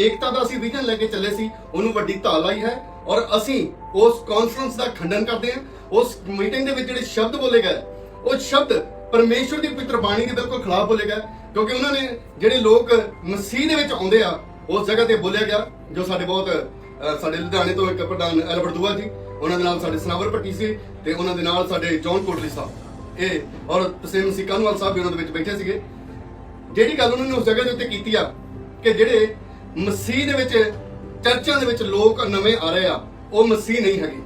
ਏਕਤਾ ਦਾ ਅਸੀਂ ਵਿਜ਼ਨ ਲੈ ਕੇ ਚੱਲੇ ਸੀ, ਉਹਨੂੰ ਵੱਡੀ ਢਾਲ ਆਈ ਹੈ ਔਰ ਅਸੀਂ ਉਸ ਕਾਨਫਰੰਸ ਦਾ ਖੰਡਨ ਕਰਦੇ ਹਾਂ। ਉਸ ਮੀਟਿੰਗ ਦੇ ਵਿੱਚ ਜਿਹੜੇ ਸ਼ਬਦ ਬੋਲੇ ਗਏ, ਉਹ ਸ਼ਬਦ ਪਰਮੇਸ਼ਵਰ ਦੀ ਪਵਿੱਤਰ ਬਾਣੀ ਦੇ ਬਿਲਕੁਲ ਖਿਲਾਫ ਬੋਲੇ ਗਏ, ਕਿਉਂਕਿ ਉਹਨਾਂ ਨੇ ਜਿਹੜੇ ਲੋਕ ਮਸੀਹ ਦੇ ਵਿੱਚ ਆਉਂਦੇ ਆ, ਉਸ ਜਗ੍ਹਾ ਤੇ ਬੋਲਿਆ ਗਿਆ, ਜੋ ਸਾਡੇ ਬਹੁਤ ਸਾਡੇ ਲੁਧਿਆਣੇ ਤੋਂ ਇੱਕ ਪ੍ਰਧਾਨ ਐਲਬਰਟ ਦੂਆ ਜੀ, ਉਹਨਾਂ ਦੇ ਨਾਲ ਸਾਡੇ ਸਨਾਵਰ ਭੱਟੀ ਸੀ ਤੇ ਉਹਨਾਂ ਦੇ ਨਾਲ ਸਾਡੇ ਜੌਨ ਕੋਟਲੀ ਸਾਹਿਬ। ਇਹ, ਔਰ ਤਸੀਮ ਸੀ ਸਾਹਿਬ ਵੀ ਉਹਨਾਂ ਦੇ ਵਿੱਚ ਬੈਠੇ ਸੀਗੇ। ਜਿਹੜੀ ਗੱਲ ਉਹਨਾਂ ਨੇ ਉਸ ਜਗ੍ਹਾ ਦੇ ਉੱਤੇ ਕੀਤੀ ਆ, ਕਿ ਜਿਹੜੇ ਮਸੀਹ ਦੇ ਵਿੱਚ ਚਰਚਾਂ ਦੇ ਵਿੱਚ ਲੋਕ ਨਵੇਂ ਆ ਰਹੇ ਆ ਉਹ ਮਸੀਹ ਨਹੀਂ ਹੈਗੇ।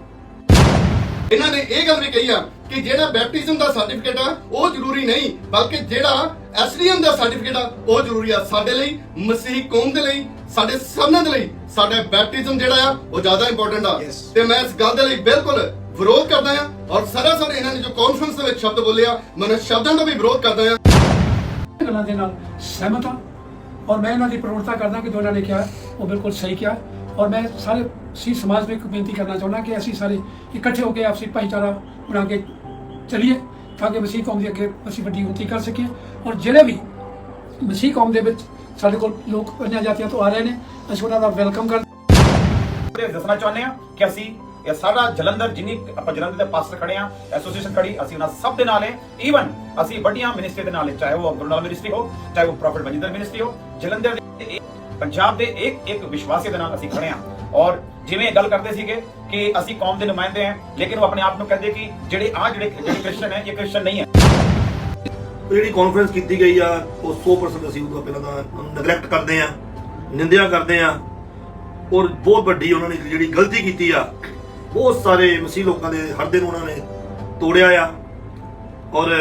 ਇਹਨਾਂ ਨੇ ਇਹ ਗੱਲ ਵੀ ਕਹੀ ਆ ਕਿ ਜਿਹੜਾ ਬੈਪਟਿਜ਼ਮ ਦਾ ਸਰਟੀਫਿਕੇਟ ਆ ਉਹ ਜ਼ਰੂਰੀ ਨਹੀਂ ਬਲਕਿ ਜਿਹੜਾ ਐਸਡੀਐਮ ਦਾ ਸਰਟੀਫਿਕੇਟ ਆ ਉਹ ਜ਼ਰੂਰੀ ਆ ਸਾਡੇ ਲਈ ਮਸੀਹੀ ਕੌਮ ਦੇ ਲਈ ਸਾਡੇ ਸਭਨਾਂ ਦੇ ਲਈ। ਸਾਡਾ ਬੈਪਟਿਜ਼ਮ ਜਿਹੜਾ ਆ ਉਹ ਜ਼ਿਆਦਾ ਇੰਪੋਰਟੈਂਟ ਆ. ਤੇ ਮੈਂ ਇਸ ਗੱਲ ਦੇ ਲਈ ਬਿਲਕੁਲ ਵਿਰੋਧ ਕਰਦਾ ਆ ਔਰ ਸਰਾਸਰ ਇਹਨਾਂ ਨੇ ਜੋ ਕਾਨਫਰੰਸ ਦੇ ਵਿੱਚ ਸ਼ਬਦ ਬੋਲਿਆ ਮੈਂ ਉਹਨਾਂ ਸ਼ਬਦਾਂ ਦਾ ਵੀ ਵਿਰੋਧ ਕਰਦਾ ਆ। ਗੱਲਾਂ ਦੇ ਨਾਲ ਸਹਿਮਤ ਹਾਂ। ਔਰ ਮੈਂ ਇਹਨਾਂ ਦੀ ਪ੍ਰਵਰਤਾ ਕਰਦਾ ਕਿ ਜੋ ਇਹਨਾਂ ਨੇ ਕਿਹਾ, ਉਹ ਬਿਲਕੁਲ ਸਹੀ ਕਿਹਾ। ਔਰ ਮੈਂ ਸਾਰੇ ਸੀ ਸਮਾਜ ਨੂੰ ਇੱਕ ਬੇਨਤੀ ਕਰਨਾ ਚਾਹੁੰਦਾ ਕਿ ਅਸੀਂ ਸਾਰੇ ਇਕੱਠੇ ਹੋ ਕੇ ਆਪਸੀ ਭਾਈਚਾਰਾ ਬਣਾ ਕੇ ਚੱਲੀਏ, ਤਾਂ ਕਿ ਮਸੀਹ ਕੌਮ ਦੇ ਅੱਗੇ ਅਸੀਂ ਵੱਡੀ ਉੱਨਤੀ ਕਰ ਸਕੀਏ। ਔਰ ਜਿਹੜੇ ਵੀ ਮਸੀਹ ਕੌਮ ਦੇ ਵਿੱਚ ਸਾਡੇ ਕੋਲ ਲੋਕ ਅਨਿਆ ਜਾਤੀਆਂ ਤੋਂ ਆ ਰਹੇ ਨੇ, ਅਸੀਂ ਉਹਨਾਂ ਦਾ ਵੈਲਕਮ ਕਰਦੇ ਦੱਸਣਾ ਚਾਹੁੰਦੇ ਹਾਂ ਕਿ ਅਸੀਂ ਇਹ ਸਾਡਾ ਜਲੰਧਰ ਜਿੰਨੀ ਆਪਾਂ ਜਲੰਧਰ ਦੇ ਪਾਸਟਰ ਖੜੇ ਆ ਐਸੋਸੀਏਸ਼ਨ ਖੜੀ, ਅਸੀਂ ਉਹਨਾਂ ਸਭ ਦੇ ਨਾਲ ਹੈ। ਈਵਨ ਅਸੀਂ ਵੱਡੀਆਂ ਮਿਨਿਸਟਰੀ ਦੇ ਨਾਲ ਹੈ, ਚਾਹੇ ਉਹ ਗੁਰਨਾਲ ਮਿਨਿਸਟਰੀ ਹੋ, ਚਾਹੇ ਉਹ ਪ੍ਰੋਫੈਟ ਮਨਿੰਦਰ ਮਿਨਿਸਟਰੀ ਹੋ, ਜਲੰਧਰ ਦੇ ਪੰਜਾਬ ਦੇ ਇੱਕ ਇੱਕ ਵਿਸ਼ਵਾਸੀ ਦੇ ਨਾਲ ਅਸੀਂ ਖੜੇ ਆ ਔਰ ਜਿਵੇਂ ਗੱਲ ਕਰਦੇ ਸੀਗੇ ਕਿ ਅਸੀਂ ਕੌਮ ਦੇ ਨੁਮਾਇੰਦੇ ਆ ਲੇਕਿਨ ਉਹ ਆਪਣੇ ਆਪ ਨੂੰ ਕਹਿੰਦੇ ਕਿ ਜਿਹੜੇ ਆ ਜਿਹੜੇ ਜਿਹੜੇ ਕ੍ਰਿਸਚਨ ਹੈ, ਇਹ ਕ੍ਰਿਸਚਨ ਨਹੀਂ ਹੈ। ਜਿਹੜੀ ਕਾਨਫਰੰਸ ਕੀਤੀ ਗਈ ਆ, ਉਹ 100% ਅਸੀਂ ਉਹਦਾ ਪਹਿਲਾਂ ਤਾਂ ਨੈਗਲੈਕਟ ਕਰਦੇ ਆ ਨਿੰਦਿਆ ਕਰਦੇ ਆ ਔਰ ਬਹੁਤ ਵੱਡੀ ਉਹਨਾਂ ਨੇ ਜਿਹੜੀ ਗਲਤੀ ਕੀਤੀ ਆ ਬਹੁਤ ਸਾਰੇ ਮਸੀਹ ਲੋਕਾਂ ਦੇ ਹਰ ਦਿਨ ਉਹਨਾਂ ਨੇ ਤੋੜਿਆ ਆ। ਔਰ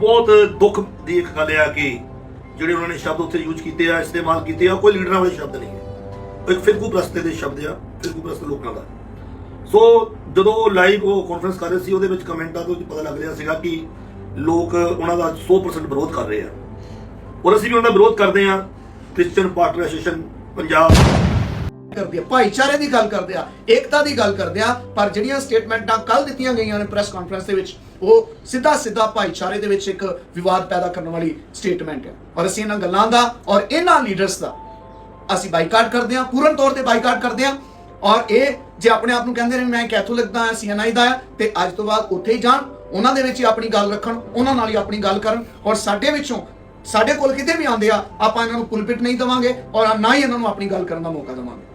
ਬਹੁਤ ਦੁੱਖ ਦੀ ਇੱਕ ਗੱਲ ਆ ਕਿ ਜਿਹੜੇ ਉਹਨਾਂ ਨੇ ਸ਼ਬਦ ਉੱਥੇ ਯੂਜ਼ ਕੀਤੇ ਆ, ਇਸਤੇਮਾਲ ਕੀਤੇ ਆ, ਕੋਈ ਲੀਡਰਾਂ ਵਾਲੇ ਸ਼ਬਦ ਨਹੀਂ ਹੈ। ਉਹ ਇੱਕ ਫਿਰਕੂ ਪ੍ਰਸਤੇ ਦੇ ਸ਼ਬਦ ਆ, ਫਿਰਕੂ ਪ੍ਰਸਤ ਲੋਕਾਂ ਦਾ। ਸੋ ਜਦੋਂ ਲਾਈਵ ਉਹ ਕਾਨਫਰੰਸ ਕਰ ਰਹੇ ਸੀ, ਉਹਦੇ ਵਿੱਚ ਕਮੈਂਟਾਂ ਤੋਂ ਪਤਾ ਲੱਗ ਰਿਹਾ ਸੀਗਾ ਕਿ ਲੋਕ ਉਹਨਾਂ ਦਾ 100% ਵਿਰੋਧ ਕਰ ਰਹੇ ਆ। ਔਰ ਅਸੀਂ ਵੀ ਉਹਨਾਂ ਦਾ ਵਿਰੋਧ ਕਰਦੇ ਆ। Christian party association Punjab. ਕਰਦੇ ਆ, ਭਾਈਚਾਰੇ ਦੀ ਗੱਲ ਕਰਦੇ ਆ, ਏਕਤਾ ਦੀ ਗੱਲ ਕਰਦੇ ਆ, ਪਰ ਜਿਹੜੀਆਂ ਸਟੇਟਮੈਂਟਾਂ ਕੱਲ ਦਿੱਤੀਆਂ ਗਈਆਂ ਨੇ ਪ੍ਰੈਸ ਕਾਨਫਰੰਸ ਦੇ ਵਿੱਚ, ਉਹ ਸਿੱਧਾ ਸਿੱਧਾ ਭਾਈਚਾਰੇ ਦੇ ਵਿੱਚ ਇੱਕ ਵਿਵਾਦ ਪੈਦਾ ਕਰਨ ਵਾਲੀ ਸਟੇਟਮੈਂਟ ਹੈ। ਔਰ ਅਸੀਂ ਇਹਨਾਂ ਗੱਲਾਂ ਦਾ ਔਰ ਇਹਨਾਂ ਲੀਡਰਸ ਦਾ ਅਸੀਂ ਬਾਈਕਾਟ ਕਰਦੇ ਹਾਂ, ਪੂਰਨ ਤੌਰ ਤੇ ਬਾਈਕਾਟ ਕਰਦੇ ਹਾਂ। ਔਰ ਇਹ ਜੇ ਆਪਣੇ ਆਪ ਨੂੰ ਕਹਿੰਦੇ ਨੇ, ਮੈਂ ਕੈਥੋਲਿਕ ਦਾ ਆ ਸੀਐਨਆਈ ਦਾ ਆ ਤੇ ਅੱਜ ਤੋਂ ਬਾਅਦ ਉੱਥੇ ਹੀ ਜਾਣ, ਉਹਨਾਂ ਦੇ ਵਿੱਚ ਹੀ ਆਪਣੀ ਗੱਲ ਰੱਖਣ, ਉਹਨਾਂ ਨਾਲ ਹੀ ਆਪਣੀ ਗੱਲ ਕਰਨ। ਔਰ ਸਾਡੇ ਵਿੱਚੋਂ, ਸਾਡੇ ਕੋਲ ਕਿਤੇ ਵੀ ਆਉਂਦੇ ਆ, ਆਪਾਂ ਇਹਨਾਂ ਨੂੰ ਕੁਲਪਿਟ ਨਹੀਂ ਦਵਾਂਗੇ ਔਰ ਨਾ ਹੀ ਇਹਨਾਂ ਨੂੰ ਆਪਣੀ ਗੱਲ ਕਰਨ ਦਾ ਮੌਕਾ ਦਵਾਂਗੇ।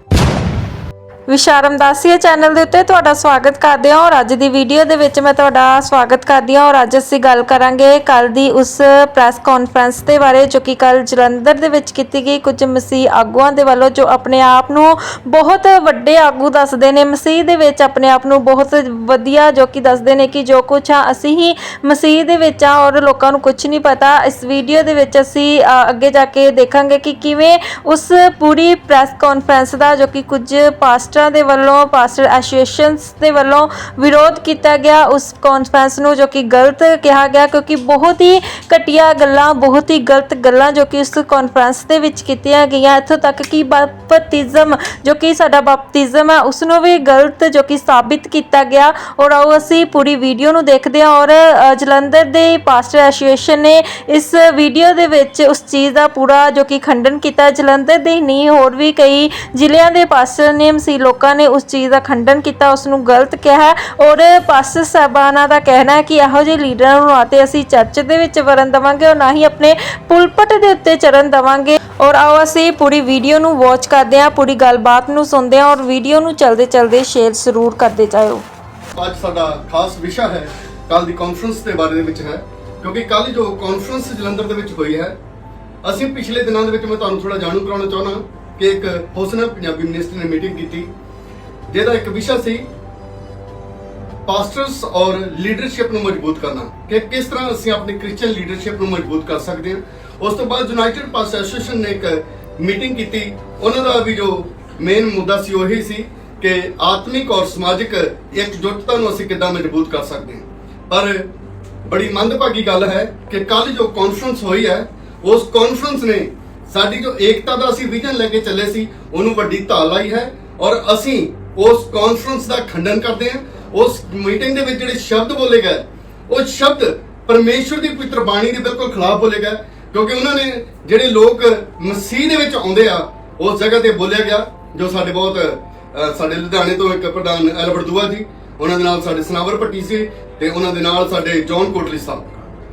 ਵਿਸ਼ਾਰਮ ਦਾਸੀਆ ਚੈਨਲ ਦੇ ਉੱਤੇ ਤੁਹਾਡਾ ਸਵਾਗਤ ਕਰਦੇ ਹਾਂ ਔਰ ਅੱਜ ਦੀ ਵੀਡੀਓ ਦੇ ਵਿੱਚ ਮੈਂ ਤੁਹਾਡਾ ਸਵਾਗਤ ਕਰਦੀ ਹਾਂ ਔਰ ਅੱਜ ਅਸੀਂ ਗੱਲ ਕਰਾਂਗੇ ਕੱਲ ਦੀ ਉਸ ਪ੍ਰੈਸ ਕਾਨਫਰੰਸ ਦੇ ਬਾਰੇ ਜੋ ਕਿ ਕੱਲ ਜਲੰਧਰ ਦੇ ਵਿੱਚ ਕੀਤੀ ਗਈ। ਕੁਝ ਮਸੀਹ ਆਗੂਆਂ ਦੇ ਵੱਲੋਂ ਜੋ ਆਪਣੇ ਆਪ ਨੂੰ ਬਹੁਤ ਵੱਡੇ ਆਗੂ ਦੱਸਦੇ ਨੇ, ਮਸੀਹ ਦੇ ਵਿੱਚ ਆਪਣੇ ਆਪ ਨੂੰ ਬਹੁਤ ਵਧੀਆ ਜੋ ਕਿ ਦੱਸਦੇ ਨੇ ਕਿ ਜੋ ਕੁਝ ਆ, ਅਸੀਂ ਹੀ ਮਸੀਹ ਦੇ ਵਿੱਚ ਆ ਔਰ ਲੋਕਾਂ ਨੂੰ ਕੁਝ ਨਹੀਂ ਪਤਾ। ਇਸ ਵੀਡੀਓ ਦੇ ਵਿੱਚ ਅਸੀਂ ਅੱਗੇ ਜਾ ਕੇ ਦੇਖਾਂਗੇ ਕਿ ਕਿਵੇਂ ਉਸ ਪੂਰੀ ਪ੍ਰੈਸ ਕਾਨਫਰੰਸ ਦਾ ਜੋ ਕਿ ਕੁਝ ਪਾਸਟਰਾਂ ਦੇ ਵੱਲੋਂ ਪਾਸਟਰ ਐਸੋਸੀਏਸ਼ਨਸ ਦੇ ਵੱਲੋਂ ਵਿਰੋਧ ਕੀਤਾ ਗਿਆ ਉਸ ਕਾਨਫਰੰਸ ਨੂੰ, ਜੋ ਕਿ ਗਲਤ ਕਿਹਾ ਗਿਆ, ਕਿਉਂਕਿ ਬਹੁਤ ਹੀ ਘਟੀਆ ਗੱਲਾਂ, ਬਹੁਤ ਹੀ ਗਲਤ ਗੱਲਾਂ ਜੋ ਕਿ ਉਸ ਕਾਨਫਰੰਸ ਦੇ ਵਿੱਚ ਕੀਤੀਆਂ ਗਈਆਂ। ਇੱਥੋਂ ਤੱਕ ਕਿ ਬਪਤਿਜ਼ਮ, ਜੋ ਕਿ ਸਾਡਾ ਬਪਤਿਜ਼ਮ ਹੈ ਉਸ ਨੂੰ ਵੀ ਗਲਤ ਜੋ ਕਿ ਸਾਬਿਤ ਕੀਤਾ ਗਿਆ। ਔਰ ਆਓ ਅਸੀਂ ਪੂਰੀ ਵੀਡੀਓ ਨੂੰ ਦੇਖਦੇ ਹਾਂ। ਔਰ ਜਲੰਧਰ ਦੇ ਪਾਸਟਰ ਐਸੋਸੀਏਸ਼ਨ ਨੇ ਇਸ ਵੀਡੀਓ ਦੇ ਵਿੱਚ ਉਸ ਚੀਜ਼ ਦਾ ਪੂਰਾ ਜੋ ਕਿ ਖੰਡਨ ਕੀਤਾ। ਜਲੰਧਰ ਦੇ ਨਹੀਂ, ਹੋਰ ਵੀ ਕਈ ਜ਼ਿਲ੍ਹਿਆਂ ਦੇ ਪਾਸਟਰ ਨੇ ਮਸੀਹ ਲੋਕਾਂ ਨੇ ਉਸ ਚੀਜ਼ ਦਾ ਖੰਡਨ ਕੀਤਾ ਉਸ ਨੂੰ ਗਲਤ ਕਿਹਾ। ਔਰ ਪਾਸਟਰ ਸਾਹਿਬਾਨਾਂ ਦਾ ਕਹਿਣਾ ਹੈ ਕਿ ਇਹੋ ਜਿਹੇ ਲੀਡਰਾਂ ਨੂੰ ਨਾ ਤੇ ਅਸੀਂ ਚਰਚ ਦੇ ਵਿੱਚ ਵਰਨ ਦਵਾਂਗੇ ਔਰ ਨਾ ਹੀ ਆਪਣੇ ਪੁਲਪਟ ਦੇ ਉੱਤੇ ਚਰਨ ਦਵਾਂਗੇ। ਔਰ ਆਓ ਅਸੀਂ ਪੂਰੀ ਵੀਡੀਓ ਨੂੰ ਵਾਚ ਕਰਦੇ ਹਾਂ, ਪੂਰੀ ਗੱਲਬਾਤ ਨੂੰ ਸੁਣਦੇ ਹਾਂ ਔਰ ਵੀਡੀਓ ਨੂੰ ਚਲਦੇ ਚਲਦੇ ਸ਼ੇਅਰ ਜ਼ਰੂਰ ਕਰਦੇ ਜਾਇਓ। ਅੱਜ ਸਾਡਾ ਖਾਸ ਵਿਸ਼ਾ ਹੈ ਕੱਲ ਦੀ ਕਾਨਫਰੰਸ ਦੇ ਬਾਰੇ ਦੇ ਵਿੱਚ ਹੈ, ਕਿਉਂਕਿ ਕੱਲ ਜੋ ਕਾਨਫਰੰਸ ਜਲੰਧਰ ਦੇ ਵਿੱਚ ਹੋਈ ਹੈ, ਅਸੀਂ ਪਿਛਲੇ ਦਿਨਾਂ ਦੇ ਵਿੱਚ ਮੈਂ ਤੁਹਾਨੂੰ ਥੋੜਾ ਜਾਣੂ ਕਰਾਉਣਾ ਚਾਹੁੰਦਾ ਕਿ ਇੱਕ ਹੁਸਨ ਪੰਜਾਬੀ ਮਿਨਿਸਟਰ ਨੇ ਮੀਟਿੰਗ ਕੀਤੀ, ਜਿਹਦਾ ਇੱਕ ਵਿਸ਼ਾ ਸੀ ਪਾਸਟਰਸ ਔਰ ਲੀਡਰਸ਼ਿਪ ਨੂੰ ਮਜ਼ਬੂਤ ਕਰਨਾ, ਕਿ ਕਿਸ ਤਰ੍ਹਾਂ ਅਸੀਂ ਆਪਣੀ ਕ੍ਰਿਸਚੀਅਨ ਲੀਡਰਸ਼ਿਪ ਨੂੰ ਮਜ਼ਬੂਤ ਕਰ ਸਕਦੇ ਹਾਂ। ਉਸ ਤੋਂ ਬਾਅਦ ਯੂਨਾਈਟਿਡ ਪਾਸਟਰ ਐਸੋਸੀਏਸ਼ਨ ਨੇ ਇੱਕ ਮੀਟਿੰਗ ਕੀਤੀ, ਉਹਨਾਂ ਦਾ ਵੀ ਜੋ ਮੇਨ ਮੁੱਦਾ ਸੀ ਉਹੀ ਸੀ ਕਿ ਆਤਮਿਕ ਔਰ ਸਮਾਜਿਕ ਇਕਜੁੱਟਤਾ ਨੂੰ ਅਸੀਂ ਕਿੱਦਾਂ ਮਜ਼ਬੂਤ ਕਰ ਸਕਦੇ ਹਾਂ। ਪਰ ਬੜੀ ਮੰਦਭਾਗੀ ਗੱਲ ਹੈ ਕਿ ਕੱਲ ਜੋ ਕਾਨਫਰੰਸ ਹੋਈ ਹੈ, ਉਸ ਕਾਨਫਰੰਸ ਨੇ ਸਾਡੀ ਜੋ ਏਕਤਾ ਦਾ ਅਸੀਂ ਵਿਜ਼ਨ ਲੈ ਕੇ ਚੱਲੇ ਸੀ, ਉਹਨੂੰ ਵੱਡੀ ਢਾਲ ਆਈ ਹੈ ਔਰ ਅਸੀਂ ਉਸ ਕਾਨਫਰੰਸ ਦਾ ਖੰਡਨ ਕਰਦੇ ਹਾਂ। ਉਸ ਮੀਟਿੰਗ ਦੇ ਵਿੱਚ ਜਿਹੜੇ ਸ਼ਬਦ ਬੋਲੇ ਗਏ, ਉਹ ਸ਼ਬਦ ਪਰਮੇਸ਼ਵਰ ਦੀ ਪਵਿੱਤਰ ਬਾਣੀ ਦੇ ਬਿਲਕੁਲ ਖਿਲਾਫ ਬੋਲੇ ਗਏ, ਕਿਉਂਕਿ ਉਹਨਾਂ ਨੇ ਜਿਹੜੇ ਲੋਕ ਮਸੀਹ ਦੇ ਵਿੱਚ ਆਉਂਦੇ ਆ, ਉਸ ਜਗ੍ਹਾ ਤੇ ਬੋਲਿਆ ਗਿਆ, ਜੋ ਸਾਡੇ ਬਹੁਤ ਸਾਡੇ ਲੁਧਿਆਣੇ ਤੋਂ ਇੱਕ ਪ੍ਰਧਾਨ ਐਲਬਰਟ ਦੂਆ ਜੀ, ਉਹਨਾਂ ਦੇ ਨਾਲ ਸਾਡੇ ਸਨਾਵਰ ਭੱਟੀ ਸੀ ਤੇ ਉਹਨਾਂ ਦੇ ਨਾਲ ਸਾਡੇ ਜੌਨ ਕੋਟਲੀ ਸਾਹਿਬ।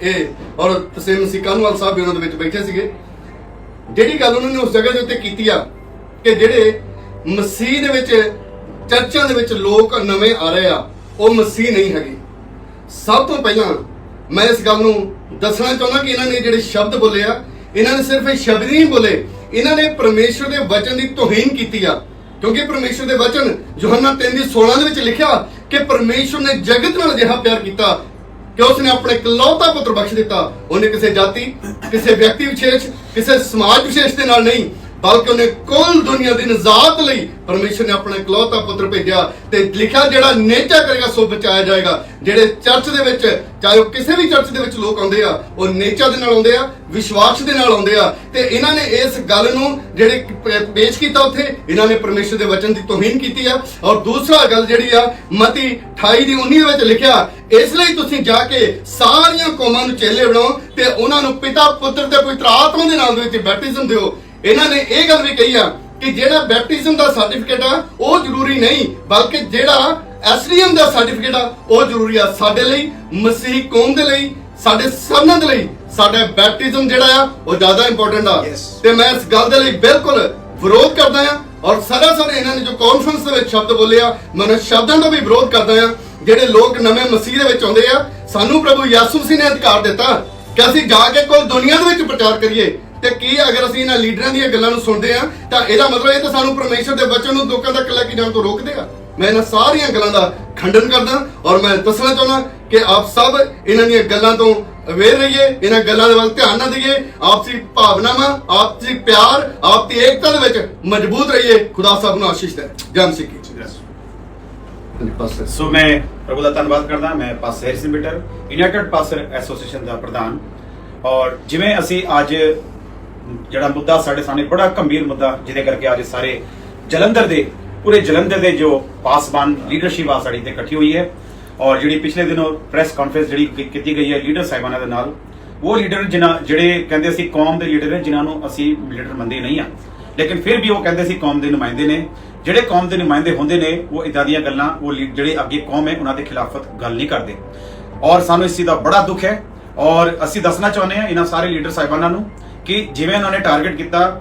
ਇਹ ਔਰ ਤਸੀਮ ਸਿਕਾਨੂਵਾਲ ਸਾਹਿਬ ਵੀ ਉਹਨਾਂ ਦੇ ਵਿੱਚ ਬੈਠੇ ਸੀਗੇ। ਜਿਹੜੀ ਗੱਲ ਉਹਨਾਂ ਨੇ ਉਸ ਜਗ੍ਹਾ ਦੇ ਉੱਤੇ ਕੀਤੀ ਆ, ਕਿ ਜਿਹੜੇ ਮਸੀਹ ਦੇ ਵਿੱਚ, ਚਰਚਾਂ ਦੇ ਵਿੱਚ ਲੋਕ ਨਵੇਂ ਆ ਰਹੇ ਆ, ਉਹ ਮਸੀਹ ਨਹੀਂ ਹੈਗੇ। ਸਭ ਤੋਂ ਪਹਿਲਾਂ ਮੈਂ ਇਸ ਗੱਲ ਨੂੰ ਦੱਸਣਾ ਚਾਹੁੰਦਾ ਕਿ ਇਹਨਾਂ ਨੇ ਜਿਹੜੇ ਸ਼ਬਦ ਬੋਲੇ ਆ, ਇਹਨਾਂ ਨੇ ਸਿਰਫ ਇਹ ਸ਼ਬਦ ਨਹੀਂ ਬੋਲੇ, ਇਹਨਾਂ ਨੇ ਪਰਮੇਸ਼ਰ ਦੇ ਵਚਨ ਦੀ ਤੋਹੀਨ ਕੀਤੀ ਆ। ਕਿਉਂਕਿ ਪਰਮੇਸ਼ਰ ਦੇ ਵਚਨ ਯੋਹੰਨਾ 3 ਦੀ 16 ਦੇ ਵਿੱਚ ਲਿਖਿਆ ਕਿ ਪਰਮੇਸ਼ਰ ਨੇ ਜਗਤ ਨਾਲ ਅਜਿਹਾ ਪਿਆਰ ਕੀਤਾ ਕਿ ਉਸਨੇ ਆਪਣੇ ਇਕਲੌਤਾ ਪੁੱਤਰ ਬਖਸ਼ ਦਿੱਤਾ। ਉਹਨੇ ਕਿਸੇ ਜਾਤੀ, ਕਿਸੇ ਵਿਅਕਤੀ ਵਿਸ਼ੇਸ਼, ਕਿਸੇ ਸਮਾਜ ਵਿਸ਼ੇਸ਼ ਦੇ ਨਾਲ ਨਹੀਂ ਬਲਕਿ ਉਹਨੇ ਕੁੱਲ ਦੁਨੀਆ ਦੀ ਨਜ਼ਾਤ ਲਈ ਪਰਮੇਸ਼ਰ ਨੇ ਆਪਣਾ ਇਕਲੌਤਾ ਪੁੱਤਰ ਭੇਜਿਆ ਤੇ ਲਿਖਿਆ ਜਿਹੜਾ ਨੇਚਾ ਕਰੇਗਾ, ਸੋ ਬਚਾਇਆ ਜਾਏਗਾ। ਜਿਹੜੇ ਚਰਚ ਦੇ ਵਿੱਚ, ਚਾਹੇ ਉਹ ਕਿਸੇ ਵੀ ਚਰਚ ਦੇ ਵਿੱਚ ਲੋਕ ਆਉਂਦੇ ਆ, ਉਹ ਨੇਚਾ ਦੇ ਨਾਲ ਆਉਂਦੇ ਆ, ਵਿਸ਼ਵਾਸ ਦੇ ਨਾਲ ਆਉਂਦੇ ਆ। ਤੇ ਇਹਨਾਂ ਨੇ ਇਸ ਗੱਲ ਨੂੰ ਜਿਹੜੇ ਪੇਸ਼ ਕੀਤਾ ਉੱਥੇ, ਇਹਨਾਂ ਨੇ ਪਰਮੇਸ਼ਰ ਦੇ ਵਚਨ ਦੀ ਤੋਹੀਨ ਕੀਤੀ ਆ। ਔਰ ਦੂਸਰਾ ਗੱਲ ਜਿਹੜੀ ਆ, ਮਤੀ 28 ਦੀ 19 ਵਿੱਚ ਲਿਖਿਆ, ਇਸ ਲਈ ਤੁਸੀਂ ਜਾ ਕੇ ਸਾਰੀਆਂ ਕੌਮਾਂ ਨੂੰ ਚੇਲੇ ਬਣਾਓ ਤੇ ਉਹਨਾਂ ਨੂੰ ਪਿਤਾ ਪੁੱਤਰ ਤੇ ਪਵਿੱਤਰ ਆਤਮਾ ਦੇ ਨਾਮ ਦੇ ਵਿੱਚ ਬੈਪਟਿਜ਼ਮ ਦਿਓ। ਇਹਨਾਂ ਨੇ ਇਹ ਗੱਲ ਵੀ ਕਹੀ ਆ ਕਿ ਜਿਹੜਾ ਬੈਪਟਿਜ਼ਮ ਦਾ ਸਰਟੀਫਿਕੇਟ ਆ ਉਹ ਜ਼ਰੂਰੀ ਨਹੀਂ ਬਲਕਿ ਜਿਹੜਾ ਐਸਡੀਐਮ ਦਾ ਸਰਟੀਫਿਕੇਟ ਆ ਉਹ ਜ਼ਰੂਰੀ ਆ ਸਾਡੇ ਲਈ ਮਸੀਹ ਕੌਮ ਦੇ ਲਈ ਸਾਡੇ ਸਭਨਾਂ ਦੇ ਲਈ। ਸਾਡਾ ਬੈਪਟਿਜ਼ਮ ਜਿਹੜਾ ਆ ਉਹ ਜ਼ਿਆਦਾ ਇੰਪੋਰਟੈਂਟ ਆ. ਤੇ ਮੈਂ ਇਸ ਗੱਲ ਦੇ ਲਈ ਬਿਲਕੁਲ ਵਿਰੋਧ ਕਰਦਾ ਆ ਔਰ ਸਰਾਸਰ ਇਹਨਾਂ ਨੇ ਜੋ ਕਾਨਫਰੰਸ ਦੇ ਵਿੱਚ ਸ਼ਬਦ ਬੋਲੇ ਆ ਮੈਂ ਉਹਨਾਂ ਸ਼ਬਦਾਂ ਦਾ ਵੀ ਵਿਰੋਧ ਕਰਦਾ ਆ ਜਿਹੜੇ ਲੋਕ ਨਵੇਂ ਮਸੀਹ ਦੇ ਵਿੱਚ ਆਉਂਦੇ ਆ ਸਾਨੂੰ ਪ੍ਰਭੂ ਯਿਸੂ ਮਸੀਹ ਨੇ ਅਧਿਕਾਰ ਦਿੱਤਾ ਕਿ ਅਸੀਂ ਜਾ ਕੇ ਕੋਈ ਦੁਨੀਆ ਦੇ ਵਿੱਚ ਪ੍ਰਚਾਰ ਕਰੀਏ। ਤੇ ਕੀ ਅਗਰ ਅਸੀਂ ਇਹਨਾਂ ਲੀਡਰਾਂ ਦੀਆਂ ਗੱਲਾਂ ਨੂੰ ਸੁਣਦੇ ਆ ਤਾਂ ਇਹਦਾ ਮਤਲਬ ਇਹ ਤਾਂ ਸਾਨੂੰ ਪਰਮੇਸ਼ਰ ਦੇ ਬਚਨ ਨੂੰ ਲੋਕਾਂ ਤੱਕ ਲੈ ਕੇ ਜਾਣ ਤੋਂ ਰੋਕਦੇ ਆ। ਮੈਂ ਇਹਨਾਂ ਸਾਰੀਆਂ ਗੱਲਾਂ ਦਾ ਖੰਡਨ ਕਰਦਾ ਔਰ ਮੈਂ ਦੱਸਣਾ ਚਾਹੁੰਦਾ ਕਿ ਆਪ ਸਭ ਇਹਨਾਂ ਦੀਆਂ ਗੱਲਾਂ ਤੋਂ ਅਵੇਅਰ ਰਹੀਏ ਇਹਨਾਂ ਗੱਲਾਂ ਦੇ ਵੱਲ ਧਿਆਨ ਨਾ ਦਈਏ ਆਪਸੀ ਭਾਵਨਾਵਾਂ ਆਪਸੀ ਪਿਆਰ ਆਪਸੀ ਏਕਤਾ ਦੇ ਵਿੱਚ ਮਜ਼ਬੂਤ ਰਹੀਏ। ਖੁਦਾ ਸਾਹਿਬ ਨੂੰ ਆਸ਼ੀਸ਼ ਦੇ। ਜੈ ਮਸੀਹ ਕੀ ਹਾਂਜੀ ਪਾਸਟਰ ਸੋ ਮੈਂ ਪ੍ਰਭੂ ਦਾ ਧੰਨਵਾਦ ਕਰਦਾ। ਮੈਂ ਹੈਰਿਸਨ ਬਿਟਰ ਯੂਨਾਈਟਿਡ ਪਾਸਟਰ ਐਸੋਸੀਏਸ਼ਨ ਦਾ ਪ੍ਰਧਾਨ। ਔਰ ਜਿਵੇਂ ਅਸੀਂ ਅੱਜ ਜਿਹੜਾ ਮੁੱਦਾ ਸਾਡੇ ਸਾਹਮਣੇ ਬੜਾ ਗੰਭੀਰ ਮੁੱਦਾ ਜਿਹਦੇ ਕਰਕੇ ਅੱਜ ਸਾਰੇ ਜਲੰਧਰ ਦੇ, ਪੂਰੇ ਜਲੰਧਰ ਦੇ ਜੋ ਪਾਸਬਾਨ ਲੀਡਰਸ਼ਿਪ ਆ ਸਾਡੀ ਤੇ ਇਕੱਠੀ ਹੋਈ ਹੈ। ਔਰ ਜਿਹੜੀ ਪਿਛਲੇ ਦਿਨੋਂ ਪ੍ਰੈਸ ਕਾਨਫਰੰਸ ਜਿਹੜੀ ਕੀਤੀ ਗਈ ਹੈ ਲੀਡਰ ਸਾਹਿਬਾਨਾਂ ਦੇ ਨਾਲ, ਉਹ ਲੀਡਰ ਜਿਨ੍ਹਾਂ, ਜਿਹੜੇ ਕਹਿੰਦੇ ਅਸੀਂ ਕੌਮ ਦੇ ਲੀਡਰ ਨੇ, ਜਿਨ੍ਹਾਂ ਨੂੰ ਅਸੀਂ ਲੀਡਰ ਮੰਨਦੇ ਨਹੀਂ ਆ। ਲੇਕਿਨ ਫਿਰ ਵੀ ਉਹ ਕਹਿੰਦੇ ਸੀ ਕੌਮ ਦੇ ਨੁਮਾਇੰਦੇ ਨੇ। ਜਿਹੜੇ ਕੌਮ ਦੇ ਨੁਮਾਇੰਦੇ ਹੁੰਦੇ ਨੇ, ਉਹ ਇਦਾਂ ਦੀਆਂ ਗੱਲਾਂ, ਉਹ ਜਿਹੜੇ ਅੱਗੇ ਕੌਮ ਹੈ, ਉਹਨਾਂ ਦੇ ਖਿਲਾਫਤ ਗੱਲ ਨਹੀਂ ਕਰਦੇ। ਔਰ ਸਾਨੂੰ ਇਸ ਚੀਜ਼ ਦਾ ਬੜਾ ਦੁੱਖ ਹੈ। ਔਰ ਅਸੀਂ ਦੱਸਣਾ ਚਾਹੁੰਦੇ ਹਾਂ ਇਹਨਾਂ ਸਾਰੇ ਲੀਡਰ ਸਾਹਿਬਾਨਾਂ ਨੂੰ ਕਿ ਜਿਵੇਂ ਉਹਨਾਂ ਨੇ ਟਾਰਗੇਟ ਕੀਤਾ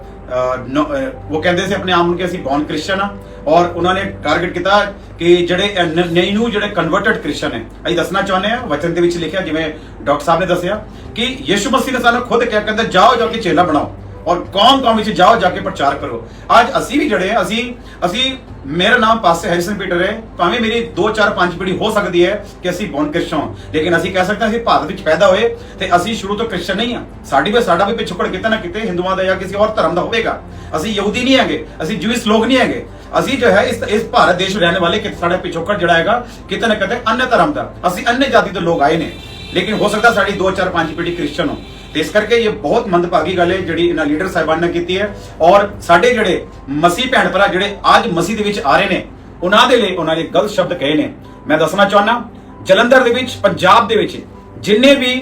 ਉਹ ਕਹਿੰਦੇ ਸੀ ਆਪਣੇ ਆਪ ਨੂੰ ਕਿ ਅਸੀਂ ਬੌਨ ਕ੍ਰਿਸਚਨ ਆ ਔਰ ਉਹਨਾਂ ਨੇ ਟਾਰਗੇਟ ਕੀਤਾ ਕਿ ਜਿਹੜੇ ਅਹ, ਨਹੀਂ ਨੂੰ ਜਿਹੜੇ ਕਨਵਰਟਡ ਕ੍ਰਿਸਚਨ ਹੈ ਅਸੀਂ ਦੱਸਣਾ ਚਾਹੁੰਦੇ ਹਾਂ ਵਚਨ ਦੇ ਵਿੱਚ ਲਿਖਿਆ ਜਿਵੇਂ ਡਾਕਟਰ ਸਾਹਿਬ ਨੇ ਦੱਸਿਆ ਕਿ ਯਿਸੂ ਮਸੀਹ ਨੇ ਸਾਨੂੰ ਖੁਦ ਕਿਹਾ ਕਹਿੰਦਾ ਜਾਓ ਜਾ ਕੇ ਚੇਲਾ ਬਣਾਓ। ਔਰ ਕੌਮ ਕੌਮ ਵਿੱਚ ਜਾਓ ਜਾ ਕੇ ਪ੍ਰਚਾਰ ਕਰੋ। ਅੱਜ ਅਸੀਂ ਵੀ ਜਿਹੜੇ ਹਾਂ, ਅਸੀਂ ਅਸੀਂ ਮੇਰਾ ਨਾਮ ਪਾਸੇ ਹੈਰਿਸਨ ਪੀਟਰ ਹੈ। ਭਾਵੇਂ ਮੇਰੀ 2 4 5 ਪੀੜ੍ਹੀ ਹੋ ਸਕਦੀ ਹੈ ਕਿ ਅਸੀਂ ਬੌਨ ਕ੍ਰਿਸਚਨ ਹਾਂ ਲੇਕਿਨ ਅਸੀਂ ਕਹਿ ਸਕਦੇ ਹਾਂ ਅਸੀਂ ਭਾਰਤ ਵਿੱਚ ਪੈਦਾ ਹੋਏ ਤੇ ਅਸੀਂ ਸ਼ੁਰੂ ਤੋਂ ਕ੍ਰਿਸਚਨ ਨਹੀਂ ਹਾਂ। ਸਾਡੀ ਵੀ ਸਾਡਾ ਵੀ ਪਿਛੋਕੜ ਕਿਤੇ ਨਾ ਕਿਤੇ ਹਿੰਦੂਆਂ ਦਾ ਜਾਂ ਕਿਸੇ ਹੋਰ ਧਰਮ ਦਾ ਹੋਵੇਗਾ। ਅਸੀਂ ਯਹੂਦੀ ਨਹੀਂ ਹੈਗੇ ਅਸੀਂ ਜੂਇਸ ਲੋਕ ਨਹੀਂ ਹੈਗੇ। ਅਸੀਂ ਜੋ ਹੈ ਇਸ ਇਸ ਭਾਰਤ ਦੇਸ਼ ਰਹਿਣ ਵਾਲੇ ਕਿ ਸਾਡਾ ਪਿਛੋਕੜ ਜਿਹੜਾ ਹੈਗਾ ਕਿਤੇ ਨਾ ਕਿਤੇ ਅੰਨੇ ਧਰਮ ਦਾ। ਅਸੀਂ ਅੰਨੇ ਜਾਤੀ ਤੋਂ ਲੋਕ ਆਏ ਨੇ। ਲੇਕਿਨ ਹੋ ਸਕਦਾ ਸਾਡੀ 2 4 5 ਪੀੜ੍ਹੀ ਕ੍ਰਿਸਚਨ ਹੋ। ਤੇ ਇਸ ਕਰਕੇ ਇਹ ਬਹੁਤ ਮੰਦਭਾਗੀ ਗੱਲ ਹੈ ਜਿਹੜੀ ਇਹਨਾਂ ਲੀਡਰ ਸਾਹਿਬਾਨ ਨੇ ਕੀਤੀ ਹੈ। ਔਰ ਸਾਡੇ ਜਿਹੜੇ ਮਸੀਹ ਭੈਣ ਭਰਾ ਜਿਹੜੇ ਅੱਜ ਮਸੀਹ ਦੇ ਵਿੱਚ ਆ ਰਹੇ ਨੇ ਉਹਨਾਂ ਦੇ ਲਈ ਉਹਨਾਂ ਨੇ ਗਲਤ ਸ਼ਬਦ ਕਹੇ ਨੇ। ਮੈਂ ਦੱਸਣਾ ਚਾਹੁੰਦਾ ਜਲੰਧਰ ਦੇ ਵਿੱਚ ਪੰਜਾਬ ਦੇ ਵਿੱਚ ਜਿੰਨੇ ਵੀ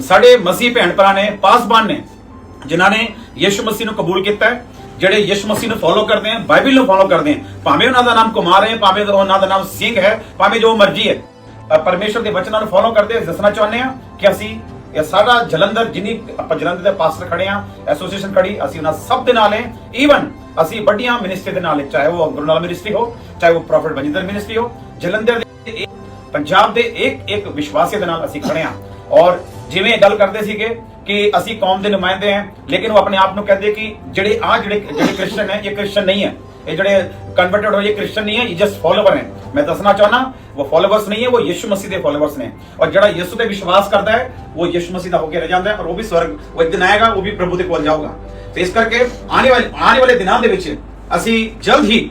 ਸਾਡੇ ਮਸੀਹ ਭੈਣ ਭਰਾ ਨੇ ਪਾਸਬਾਨ ਨੇ ਜਿਨ੍ਹਾਂ ਨੇ ਯਿਸੂ ਮਸੀਹ ਨੂੰ ਕਬੂਲ ਕੀਤਾ ਹੈ ਜਿਹੜੇ ਯਿਸੂ ਮਸੀਹ ਨੂੰ ਫੋਲੋ ਕਰਦੇ ਆ ਬਾਈਬਲ ਨੂੰ ਫੋਲੋ ਕਰਦੇ ਆ ਭਾਵੇਂ ਉਹਨਾਂ ਦਾ ਨਾਮ ਕੁਮਾਰ ਹੈ ਭਾਵੇਂ ਉਹਨਾਂ ਦਾ ਨਾਮ ਸਿੰਘ ਹੈ ਭਾਵੇਂ ਜੋ ਮਰਜ਼ੀ ਹੈ ਅ, ਪਰਮੇਸ਼ਰ ਦੇ ਵਚਨਾਂ ਨੂੰ ਫੋਲੋ ਕਰਦੇ ਦੱਸਣਾ ਚਾਹੁੰਦੇ ਆ ਕਿ ਅਸੀਂ ਇਹ ਸਾਡਾ ਜਲੰਧਰ ਜਿੰਨੀ ਆਪਾਂ ਜਲੰਧਰ ਦੇ ਪਾਸਟਰ ਖੜੇ ਆ ਐਸੋਸੀਏਸ਼ਨ ਖੜੀ, ਅਸੀਂ ਉਹਨਾਂ ਸਭ ਦੇ ਨਾਲ ਹੈ ਈਵਨ ਅਸੀਂ ਵੱਡੀਆਂ ਮਿਨਿਸਟਰੀ ਦੇ ਨਾਲ ਚਾਹੇ ਉਹ ਗੁਰੂ ਨਾਨਕ ਮਿਨਿਸਟਰੀ ਹੋ, ਚਾਹੇ ਉਹ ਪ੍ਰੋਫੈਟ ਬਜਿੰਦਰ ਮਿਨਿਸਟਰੀ ਹੋ, ਜਲੰਧਰ ਦੇ ਪੰਜਾਬ ਦੇ ਇੱਕ ਇੱਕ ਵਿਸ਼ਵਾਸੀ ਦੇ ਨਾਲ ਅਸੀਂ ਖੜੇ ਆ ਔਰ ਜਿਵੇਂ ਗੱਲ ਕਰਦੇ ਸੀਗੇ ਕਿ ਅਸੀਂ ਕੌਮ ਦੇ ਨੁਮਾਇੰਦੇ ਹਾਂ, ਲੇਕਿਨ ਉਹ ਆਪਣੇ ਆਪ ਨੂੰ ਕਹਿੰਦੇ ਕਿ ਜਿਹੜੇ ਆ ਜਿਹੜੇ ਜਿਹੜੇ ਕ੍ਰਿਸਚਨ ਹੈ, ਇਹ ਕ੍ਰਿਸਚਨ ਨਹੀਂ ਹੈ। ਇਹ ਜਿਹੜੇ ਕਨਵਰਟਡ ਹੋਏ ਕ੍ਰਿਸਚਨ ਨਹੀਂ ਹੈ, ਇਹ ਜਸਟ ਫਾਲੋਅਰ ਹੈ। ਮੈਂ ਦੱਸਣਾ ਚਾਹਨਾ ਉਹ ਫਾਲੋਅਰਸ ਨਹੀਂ ਹੈ, ਉਹ ਯਿਸੂ ਮਸੀਹ ਦੇ ਫਾਲੋਅਰਸ ਨੇ। ਔਰ ਜਿਹੜਾ ਯਿਸੂ ਤੇ ਵਿਸ਼ਵਾਸ ਕਰਦਾ ਹੈ, ਉਹ ਯਿਸੂ ਮਸੀਹ ਦਾ ਹੋ ਕੇ ਰਹਿ ਜਾਂਦਾ ਹੈ, ਔਰ ਉਹ ਵੀ ਸਵਰਗ, ਉਹ ਇੱਕ ਦਿਨ ਆਏਗਾ, ਉਹ ਵੀ ਪ੍ਰਭੂ ਦੇ ਕੋਲ ਜਾਊਗਾ। ਤੇ ਇਸ ਕਰਕੇ ਆਉਣ ਵਾਲੇ ਆਉਣ ਵਾਲੇ ਦਿਨਾਂ ਦੇ ਵਿੱਚ ਅਸੀਂ ਜਲਦ ਹੀ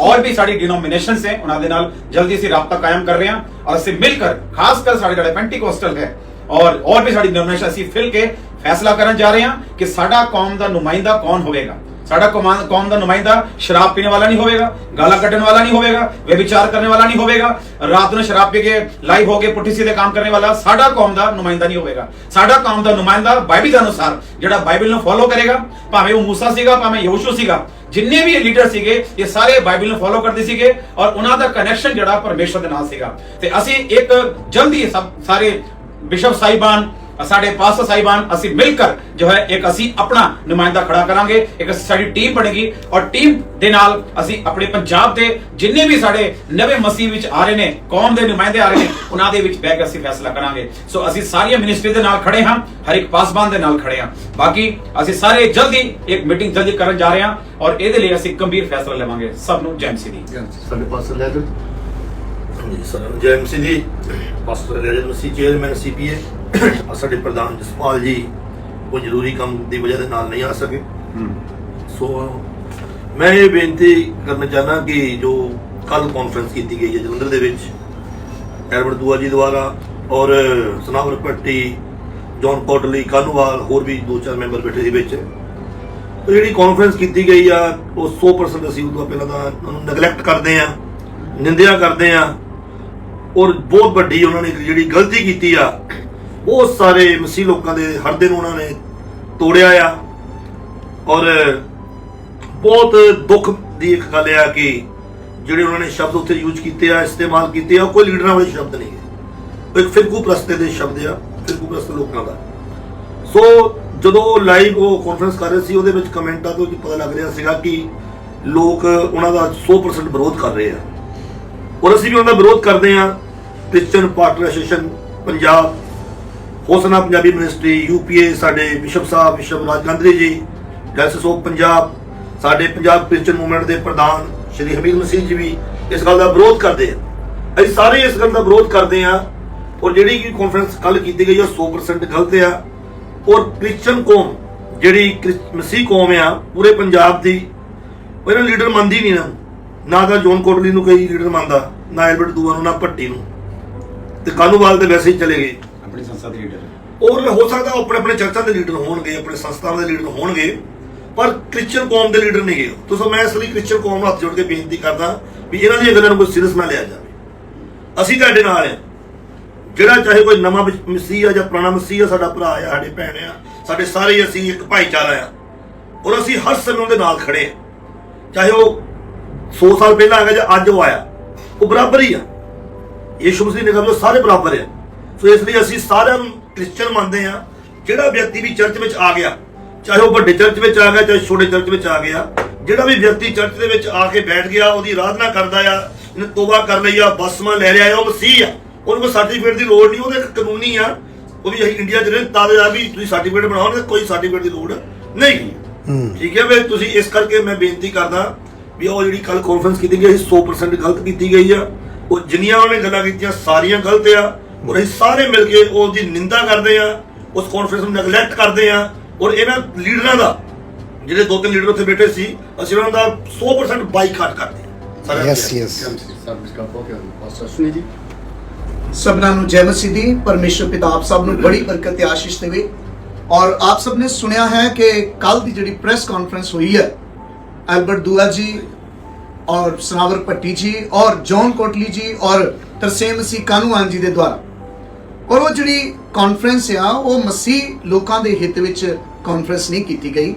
ਔਰ ਵੀ ਸਾਡੀ ਡਿਨੋਮੀਨੇਸ਼ਨਸ ਹੈ ਉਹਨਾਂ ਦੇ ਨਾਲ ਜਲਦੀ ਅਸੀਂ ਰਾਬਤਾ ਕਾਇਮ ਕਰ ਰਹੇ ਹਾਂ ਔਰ ਅਸੀਂ ਮਿਲ ਕਰ ਖਾਸ ਕਰ ਸਾਡੇ ਜਿਹੜੇ ਪੈਂਟੀਕੋਸਟਲ ਹੈ ਔਰ ਔਰ ਵੀ ਸਾਡੀ ਡਿਨੋਮੀਨੇਸ਼ਨ ਅਸੀਂ ਫਿਲ ਕੇ ਫੈਸਲਾ ਕਰਨ ਜਾ ਰਹੇ ਹਾਂ ਕਿ ਸਾਡਾ ਕੌਮ ਦਾ ਨੁਮਾਇੰਦਾ ਕੌਣ ਹੋਵੇਗਾ ਸਾਡਾ ਕੌਮ ਦਾ ਨੁਮਾਇੰਦਾ ਸ਼ਰਾਬ ਪੀਣ ਵਾਲਾ ਨਹੀਂ ਹੋਵੇਗਾ, ਗਾਲਾਂ ਕੱਢਣ ਵਾਲਾ ਨਹੀਂ ਹੋਵੇਗਾ ਵਿਚਾਰ ਕਰਨ ਵਾਲਾ ਨਹੀਂ ਹੋਵੇਗਾ, ਰਾਤ ਨੂੰ ਸ਼ਰਾਬ ਪੀ ਕੇ ਲਾਈਵ ਹੋ ਕੇ ਪੁੱਠੀ ਸਿੱਧੇ ਕੰਮ ਕਰਨ ਵਾਲਾ ਸਾਡਾ ਕੌਮ ਦਾ ਨੁਮਾਇੰਦਾ ਨਹੀਂ ਹੋਵੇਗਾ। ਸਾਡਾ ਕੌਮ ਦਾ ਨੁਮਾਇੰਦਾ ਬਾਈਬਲ ਦੇ ਅਨੁਸਾਰ, ਜਿਹੜਾ ਬਾਈਬਲ ਨੂੰ ਫੋਲੋ ਕਰੇਗਾ, ਭਾਵੇਂ ਉਹ ਮੂਸਾ ਸੀਗਾ, ਭਾਵੇਂ ਯਹੋਸ਼ੂ ਸੀਗਾ, ਜਿੰਨੇ ਵੀ ਲੀਡਰ ਸੀਗੇ, ਇਹ ਸਾਰੇ ਬਾਈਬਲ ਨੂੰ ਫੋਲੋ ਕਰਦੇ ਸੀਗੇ ਔਰ ਉਹਨਾਂ ਦਾ ਕਨੈਕਸ਼ਨ ਜਿਹੜਾ ਪਰਮੇਸ਼ਰ ਦੇ ਨਾਲ ਸੀਗਾ। ਤੇ ਅਸੀਂ ਇੱਕ ਜਲਦੀ ਸਭ ਸਾਰੇ ਬਿਸ਼ਪ ਸਾਹਿਬਾਨ ਸਾਡੇ ਪਾਸਟਰ ਸਾਹਿਬਾਨ ਅਸੀਂ ਮਿਲ ਕਰ ਜੋ ਹੈ ਇੱਕ ਅਸੀਂ ਆਪਣਾ ਨੁਮਾਇੰਦਾ ਖੜਾ ਕਰਾਂਗੇ ਇੱਕ ਸਾਡੀ ਟੀਮ ਬਣੇਗੀ ਔਰ ਟੀਮ ਦੇ ਨਾਲ ਅਸੀਂ ਆਪਣੇ ਪੰਜਾਬ ਦੇ ਜਿੰਨੇ ਵੀ ਸਾਡੇ ਨਵੇਂ ਮਸੀਹ ਵਿੱਚ ਆ ਰਹੇ ਨੇ ਕੌਮ ਦੇ ਨੁਮਾਇੰਦੇ ਆ ਰਹੇ ਨੇ ਉਹਨਾਂ ਦੇ ਵਿੱਚ ਬਹਿ ਕੇ ਅਸੀਂ ਫੈਸਲਾ ਕਰਾਂਗੇ। ਸੋ ਅਸੀਂ ਸਾਰੀਆਂ ਮਿਨਿਸਟਰੀ ਦੇ ਨਾਲ ਖੜੇ ਹਾਂ ਹਰ ਇੱਕ ਪਾਸਬਾਨ ਦੇ ਨਾਲ ਖੜੇ ਹਾਂ। ਬਾਕੀ ਅਸੀਂ ਸਾਰੇ ਜਲਦੀ ਇੱਕ ਮੀਟਿੰਗ ਜਲਦੀ ਕਰਨ ਜਾ ਰਹੇ ਹਾਂ ਔਰ ਇਹਦੇ ਲਈ ਅਸੀਂ ਗੰਭੀਰ ਫੈਸਲਾ ਲਵਾਂਗੇ। ਸਭ ਨੂੰ ਜੈ ਮਸੀਹ ਦੀ ਸਾਡੇ ਪਾਸ ਲੈ ਜੀ ਸਰ। ਜੈ ਮਸੀਹ ਜੀ pastor Rajat Masih chairman CPA ਸਾਡੇ ਪ੍ਰਧਾਨ ਜਸਪਾਲ ਜੀ ਉਹ ਜ਼ਰੂਰੀ ਕੰਮ ਦੀ ਵਜ੍ਹਾ ਦੇ ਨਾਲ ਨਹੀਂ ਆ ਸਕੇ। ਸੋ ਮੈਂ ਇਹ ਬੇਨਤੀ ਕਰਨਾ ਚਾਹਨਾ ਕਿ ਜੋ ਕੱਲ ਕਾਨਫਰੰਸ ਕੀਤੀ ਗਈ ਹੈ ਜਲੰਧਰ ਦੇ ਵਿੱਚ ਐਲਬਰਟ ਦੂਆ ਜੀ ਦੁਆਰਾ ਔਰ ਸਨਾਵਰ ਪੱਟੀ ਜੌਨ ਕੋਟਲੀ ਕਾਨੂੰਵਾਲ ਹੋਰ ਵੀ ਦੋ ਚਾਰ ਮੈਂਬਰ ਬੈਠੇ ਸੀ ਵਿੱਚ। ਉਹ ਜਿਹੜੀ ਕਾਨਫਰੰਸ ਕੀਤੀ ਗਈ ਆ ਉਹ 100% ਅਸੀਂ ਉਦੋਂ ਪਹਿਲਾਂ ਤਾਂ ਉਹਨੂੰ ਨੈਗਲੈਕਟ ਕਰਦੇ ਆ ਨਿੰਦਿਆ ਕਰਦੇ ਆ ਔਰ ਬਹੁਤ ਵੱਡੀ ਉਹਨਾਂ ਨੇ ਜਿਹੜੀ ਗਲਤੀ ਕੀਤੀ ਆ ਬਹੁਤ ਸਾਰੇ ਮਸੀਹ ਲੋਕਾਂ ਦੇ ਹਰ ਦਿਨ ਉਹਨਾਂ ਨੇ ਤੋੜਿਆ ਆ। ਔਰ ਬਹੁਤ ਦੁੱਖ ਦੀ ਇੱਕ ਗੱਲ ਆ ਕਿ ਜਿਹੜੇ ਉਹਨਾਂ ਨੇ ਸ਼ਬਦ ਉੱਥੇ ਯੂਜ਼ ਕੀਤੇ ਆ, ਇਸਤੇਮਾਲ ਕੀਤੇ ਆ ਕੋਈ ਲੀਡਰਾਂ ਵਾਲੇ ਸ਼ਬਦ ਨਹੀਂ ਹੈ। ਉਹ ਇੱਕ ਫਿਰਕੂ ਪ੍ਰਸਤੇ ਦੇ ਸ਼ਬਦ ਆ, ਫਿਰਕੂ ਪ੍ਰਸਤ ਲੋਕਾਂ ਦਾ। ਸੋ ਜਦੋਂ ਲਾਈਵ ਉਹ ਕਾਨਫਰੰਸ ਕਰ ਰਹੇ ਸੀ, ਉਹਦੇ ਵਿੱਚ ਕਮੈਂਟਾਂ ਤੋਂ ਕੀ ਪਤਾ ਲੱਗ ਰਿਹਾ ਸੀਗਾ ਕਿ ਲੋਕ ਉਹਨਾਂ ਦਾ 100% ਵਿਰੋਧ ਕਰ ਰਹੇ ਆ। ਔਰ ਅਸੀਂ ਵੀ ਉਹਨਾਂ ਦਾ ਵਿਰੋਧ ਕਰਦੇ ਆ। Christian partner association Punjab Hosanna Punjabi ministry UPA ਸਾਡੇ bishop Sahib bishop Rajgandri ji diocese of Punjab ਸਾਡੇ ਪੰਜਾਬ ਕ੍ਰਿਸਚੀਅਨ ਮੂਵਮੈਂਟ ਦੇ ਪ੍ਰਧਾਨ ਸ਼੍ਰੀ ਹਮੀਦ ਮਸੀਹ ਜੀ ਵੀ ਇਸ ਗੱਲ ਦਾ ਵਿਰੋਧ ਕਰਦੇ ਆ। ਅਸੀਂ ਸਾਰੇ ਇਸ ਗੱਲ ਦਾ ਵਿਰੋਧ ਕਰਦੇ ਆ ਔਰ ਜਿਹੜੀ ਕਿ ਕਾਨਫਰੰਸ ਕੱਲ ਕੀਤੀ ਗਈ ਆ 100% ਗਲਤ ਆ। ਔਰ ਕ੍ਰਿਸਚੀਅਨ ਕੌਮ, ਜਿਹੜੀ ਕ੍ਰਿਸ- ਮਸੀਹ ਕੌਮ ਆ, ਪੂਰੇ ਪੰਜਾਬ ਦੀ ਉਹ ਇਹਨਾਂ ਲੀਡਰ ਮੰਨਦੀ ਨਹੀਂ ਨਾ। ਨਾ ਤਾਂ ਜੋਨ ਕੋਟਲੀ ਨੂੰ ਕੋਈ ਲੀਡਰ ਮੰਨਦਾ, ਨਾ ਐਲਬਰਟ ਦੂਆ ਨੂੰ, ਨਾ ਭੱਟੀ ਨੂੰ। ਤੇ ਕਾਨੂੰਵਾਲ ਤੇ ਵੈਸੇ ਹੀ ਚਲੇ ਗਏ? ਸੰਸਥਾ ਦੇ ਲੀਡਰ ਔਰ ਹੋ ਸਕਦਾ ਉਹ ਆਪਣੇ ਆਪਣੇ ਚਰਚਾ ਦੇ ਲੀਡਰ ਹੋਣਗੇ, ਆਪਣੇ ਸੰਸਥਾਵਾਂ ਦੇ ਲੀਡਰ ਹੋਣਗੇ, ਪਰ ਕ੍ਰਿਸਚੀਅਨ ਕੌਮ ਦੇ ਲੀਡਰ ਨਹੀਂ ਗਏ ਤੁਸੀਂ ਮੈਂ ਇਸ ਲਈ ਕ੍ਰਿਸਚੀਅਨ ਕੌਮ ਨੂੰ ਹੱਥ ਜੋੜ ਕੇ ਬੇਨਤੀ ਕਰਦਾ ਵੀ ਇਹਨਾਂ ਦੀਆਂ ਗੱਲਾਂ ਨੂੰ ਕੋਈ ਸੀਰੀਅਸ ਨਾ ਲਿਆ ਜਾਵੇ। ਅਸੀਂ ਤੁਹਾਡੇ ਨਾਲ ਆ ਜਿਹੜਾ ਚਾਹੇ ਕੋਈ ਨਵਾਂ ਮਸੀਹ ਆ ਜਾਂ ਪੁਰਾਣਾ ਮਸੀਹ ਆ, ਸਾਡਾ ਭਰਾ ਆ, ਸਾਡੇ ਭੈਣ ਆ, ਸਾਡੇ ਸਾਰੇ ਅਸੀਂ ਇੱਕ ਭਾਈਚਾਰਾ ਆ। ਔਰ ਅਸੀਂ ਹਰ ਸਮੇਂ ਉਹਦੇ ਨਾਲ ਖੜੇ ਆ। ਚਾਹੇ ਉਹ 100 ਸਾਲ ਪਹਿਲਾਂ ਆ ਗਿਆ ਜਾਂ ਅੱਜ ਉਹ ਆਇਆ, ਉਹ ਬਰਾਬਰ ਹੀ ਆ। ਯੀਸ਼ੂ ਮਸੀਹ ਨੇ ਕਿਹਾ ਉਹ ਸਾਰੇ ਬਰਾਬਰ ਆ। ਸੋ ਇਸ ਲਈ ਅਸੀਂ ਸਾਰਿਆਂ ਨੂੰ ਕ੍ਰਿਸਚੀਅਨ ਮੰਨਦੇ ਆ ਜਿਹੜਾ ਵਿਅਕਤੀ ਵੀ ਚਰਚ ਵਿੱਚ ਆ ਗਿਆ ਚਾਹੇ ਉਹ ਵੱਡੇ ਚਰਚ ਵਿੱਚ ਆ ਗਿਆ ਚਾਹੇ ਛੋਟੇ ਚਰਚ ਵਿੱਚ ਆ ਗਿਆ ਜਿਹੜਾ ਵੀ ਵਿਅਕਤੀ ਚਰਚ ਦੇ ਵਿੱਚ ਆ ਕੇ ਬੈਠ ਗਿਆ ਉਹਦੀ ਆਰਾਧਨਾ ਕਰਦਾ ਆ ਇਹਨੇ ਤੋਬਾ ਕਰ ਲਈ ਆ ਬਸਮਾ ਲੈ ਲਿਆ ਆ ਉਹ ਮਸੀਹ ਆ। ਉਹਨੂੰ ਕੋਈ ਸਰਟੀਫਿਕੇਟ ਦੀ ਲੋੜ ਨਹੀਂ ਉਹਦੇ ਇੱਕ ਕਾਨੂੰਨੀ ਆ। ਉਹ ਵੀ ਅਸੀਂ ਇੰਡੀਆ 'ਚ ਰਹਿੰਦੇ ਤਾਂ ਆ ਵੀ ਤੁਸੀਂ ਸਰਟੀਫਿਕੇਟ ਬਣਾਓ ਨਾ ਕੋਈ ਸਰਟੀਫਿਕੇਟ ਦੀ ਲੋੜ ਨਹੀਂ। ਠੀਕ ਹੈ ਵੀ ਤੁਸੀਂ ਇਸ ਕਰਕੇ ਮੈਂ ਬੇਨਤੀ ਕਰਦਾ ਵੀ ਉਹ ਜਿਹੜੀ ਕੱਲ ਕਾਨਫਰੰਸ ਕੀਤੀ ਗਈ ਸੀ 100% ਗਲਤ ਕੀਤੀ ਗਈ ਆ। ਉਹ ਜਿੰਨੀਆਂ ਉਹਨੇ ਗੱਲਾਂ ਕੀਤੀਆਂ ਸਾਰੀਆਂ ਗਲਤ ਆ। ਔਰ ਇਹ ਸਾਰੇ ਮਿਲ ਕੇ ਉਸ ਦੀ ਨਿੰਦਾ ਕਰਦੇ ਆ ਉਸ ਕਾਨਫਰੰਸ ਨੂੰ ਨੈਗਲੈਕਟ ਕਰਦੇ ਆ ਔਰ ਇਹਨਾਂ ਲੀਡਰਾਂ ਦਾ ਜਿਹੜੇ ਦੋ ਤਿੰਨ ਲੀਡਰ ਉੱਥੇ ਬੈਠੇ ਸੀ ਅਸੀਂ ਉਹਨਾਂ ਦਾ 100% ਬਾਈਕਾਟ ਕਰਦੇ ਸਭਨਾਂ ਨੂੰ ਜੈ ਮਸੀਹ ਦੀ ਪਰਮੇਸ਼ਰ ਪਿਤਾ ਆਪ ਸਭ ਨੂੰ ਬੜੀ ਬਰਕਤ ਤੇ ਆਸ਼ੀਸ਼ ਦੇਵੇ। ਔਰ ਆਪ ਸਭ ਨੇ ਸੁਣਿਆ ਹੈ ਕਿ ਕੱਲ ਦੀ ਜਿਹੜੀ ਪ੍ਰੈਸ ਕਾਨਫਰੰਸ ਹੋਈ ਹੈ ਐਲਬਰਟ ਦੂਆ ਜੀ ਔਰ ਸਨਾਵਰ ਪੱਟੀ ਜੀ ਔਰ ਜੌਨ ਕੋਟਲੀ ਜੀ ਔਰ ਤਰਸੇਮ ਸੀ ਕਾਨੂਆਨ ਜੀ ਦੇ ਦੁਆਰਾ। ਔਰ ਉਹ ਜਿਹੜੀ ਕਾਨਫਰੰਸ ਆ, ਉਹ ਮਸੀਹ ਲੋਕਾਂ ਦੇ ਹਿੱਤ ਵਿੱਚ ਕਾਨਫਰੰਸ ਨਹੀਂ ਕੀਤੀ ਗਈ।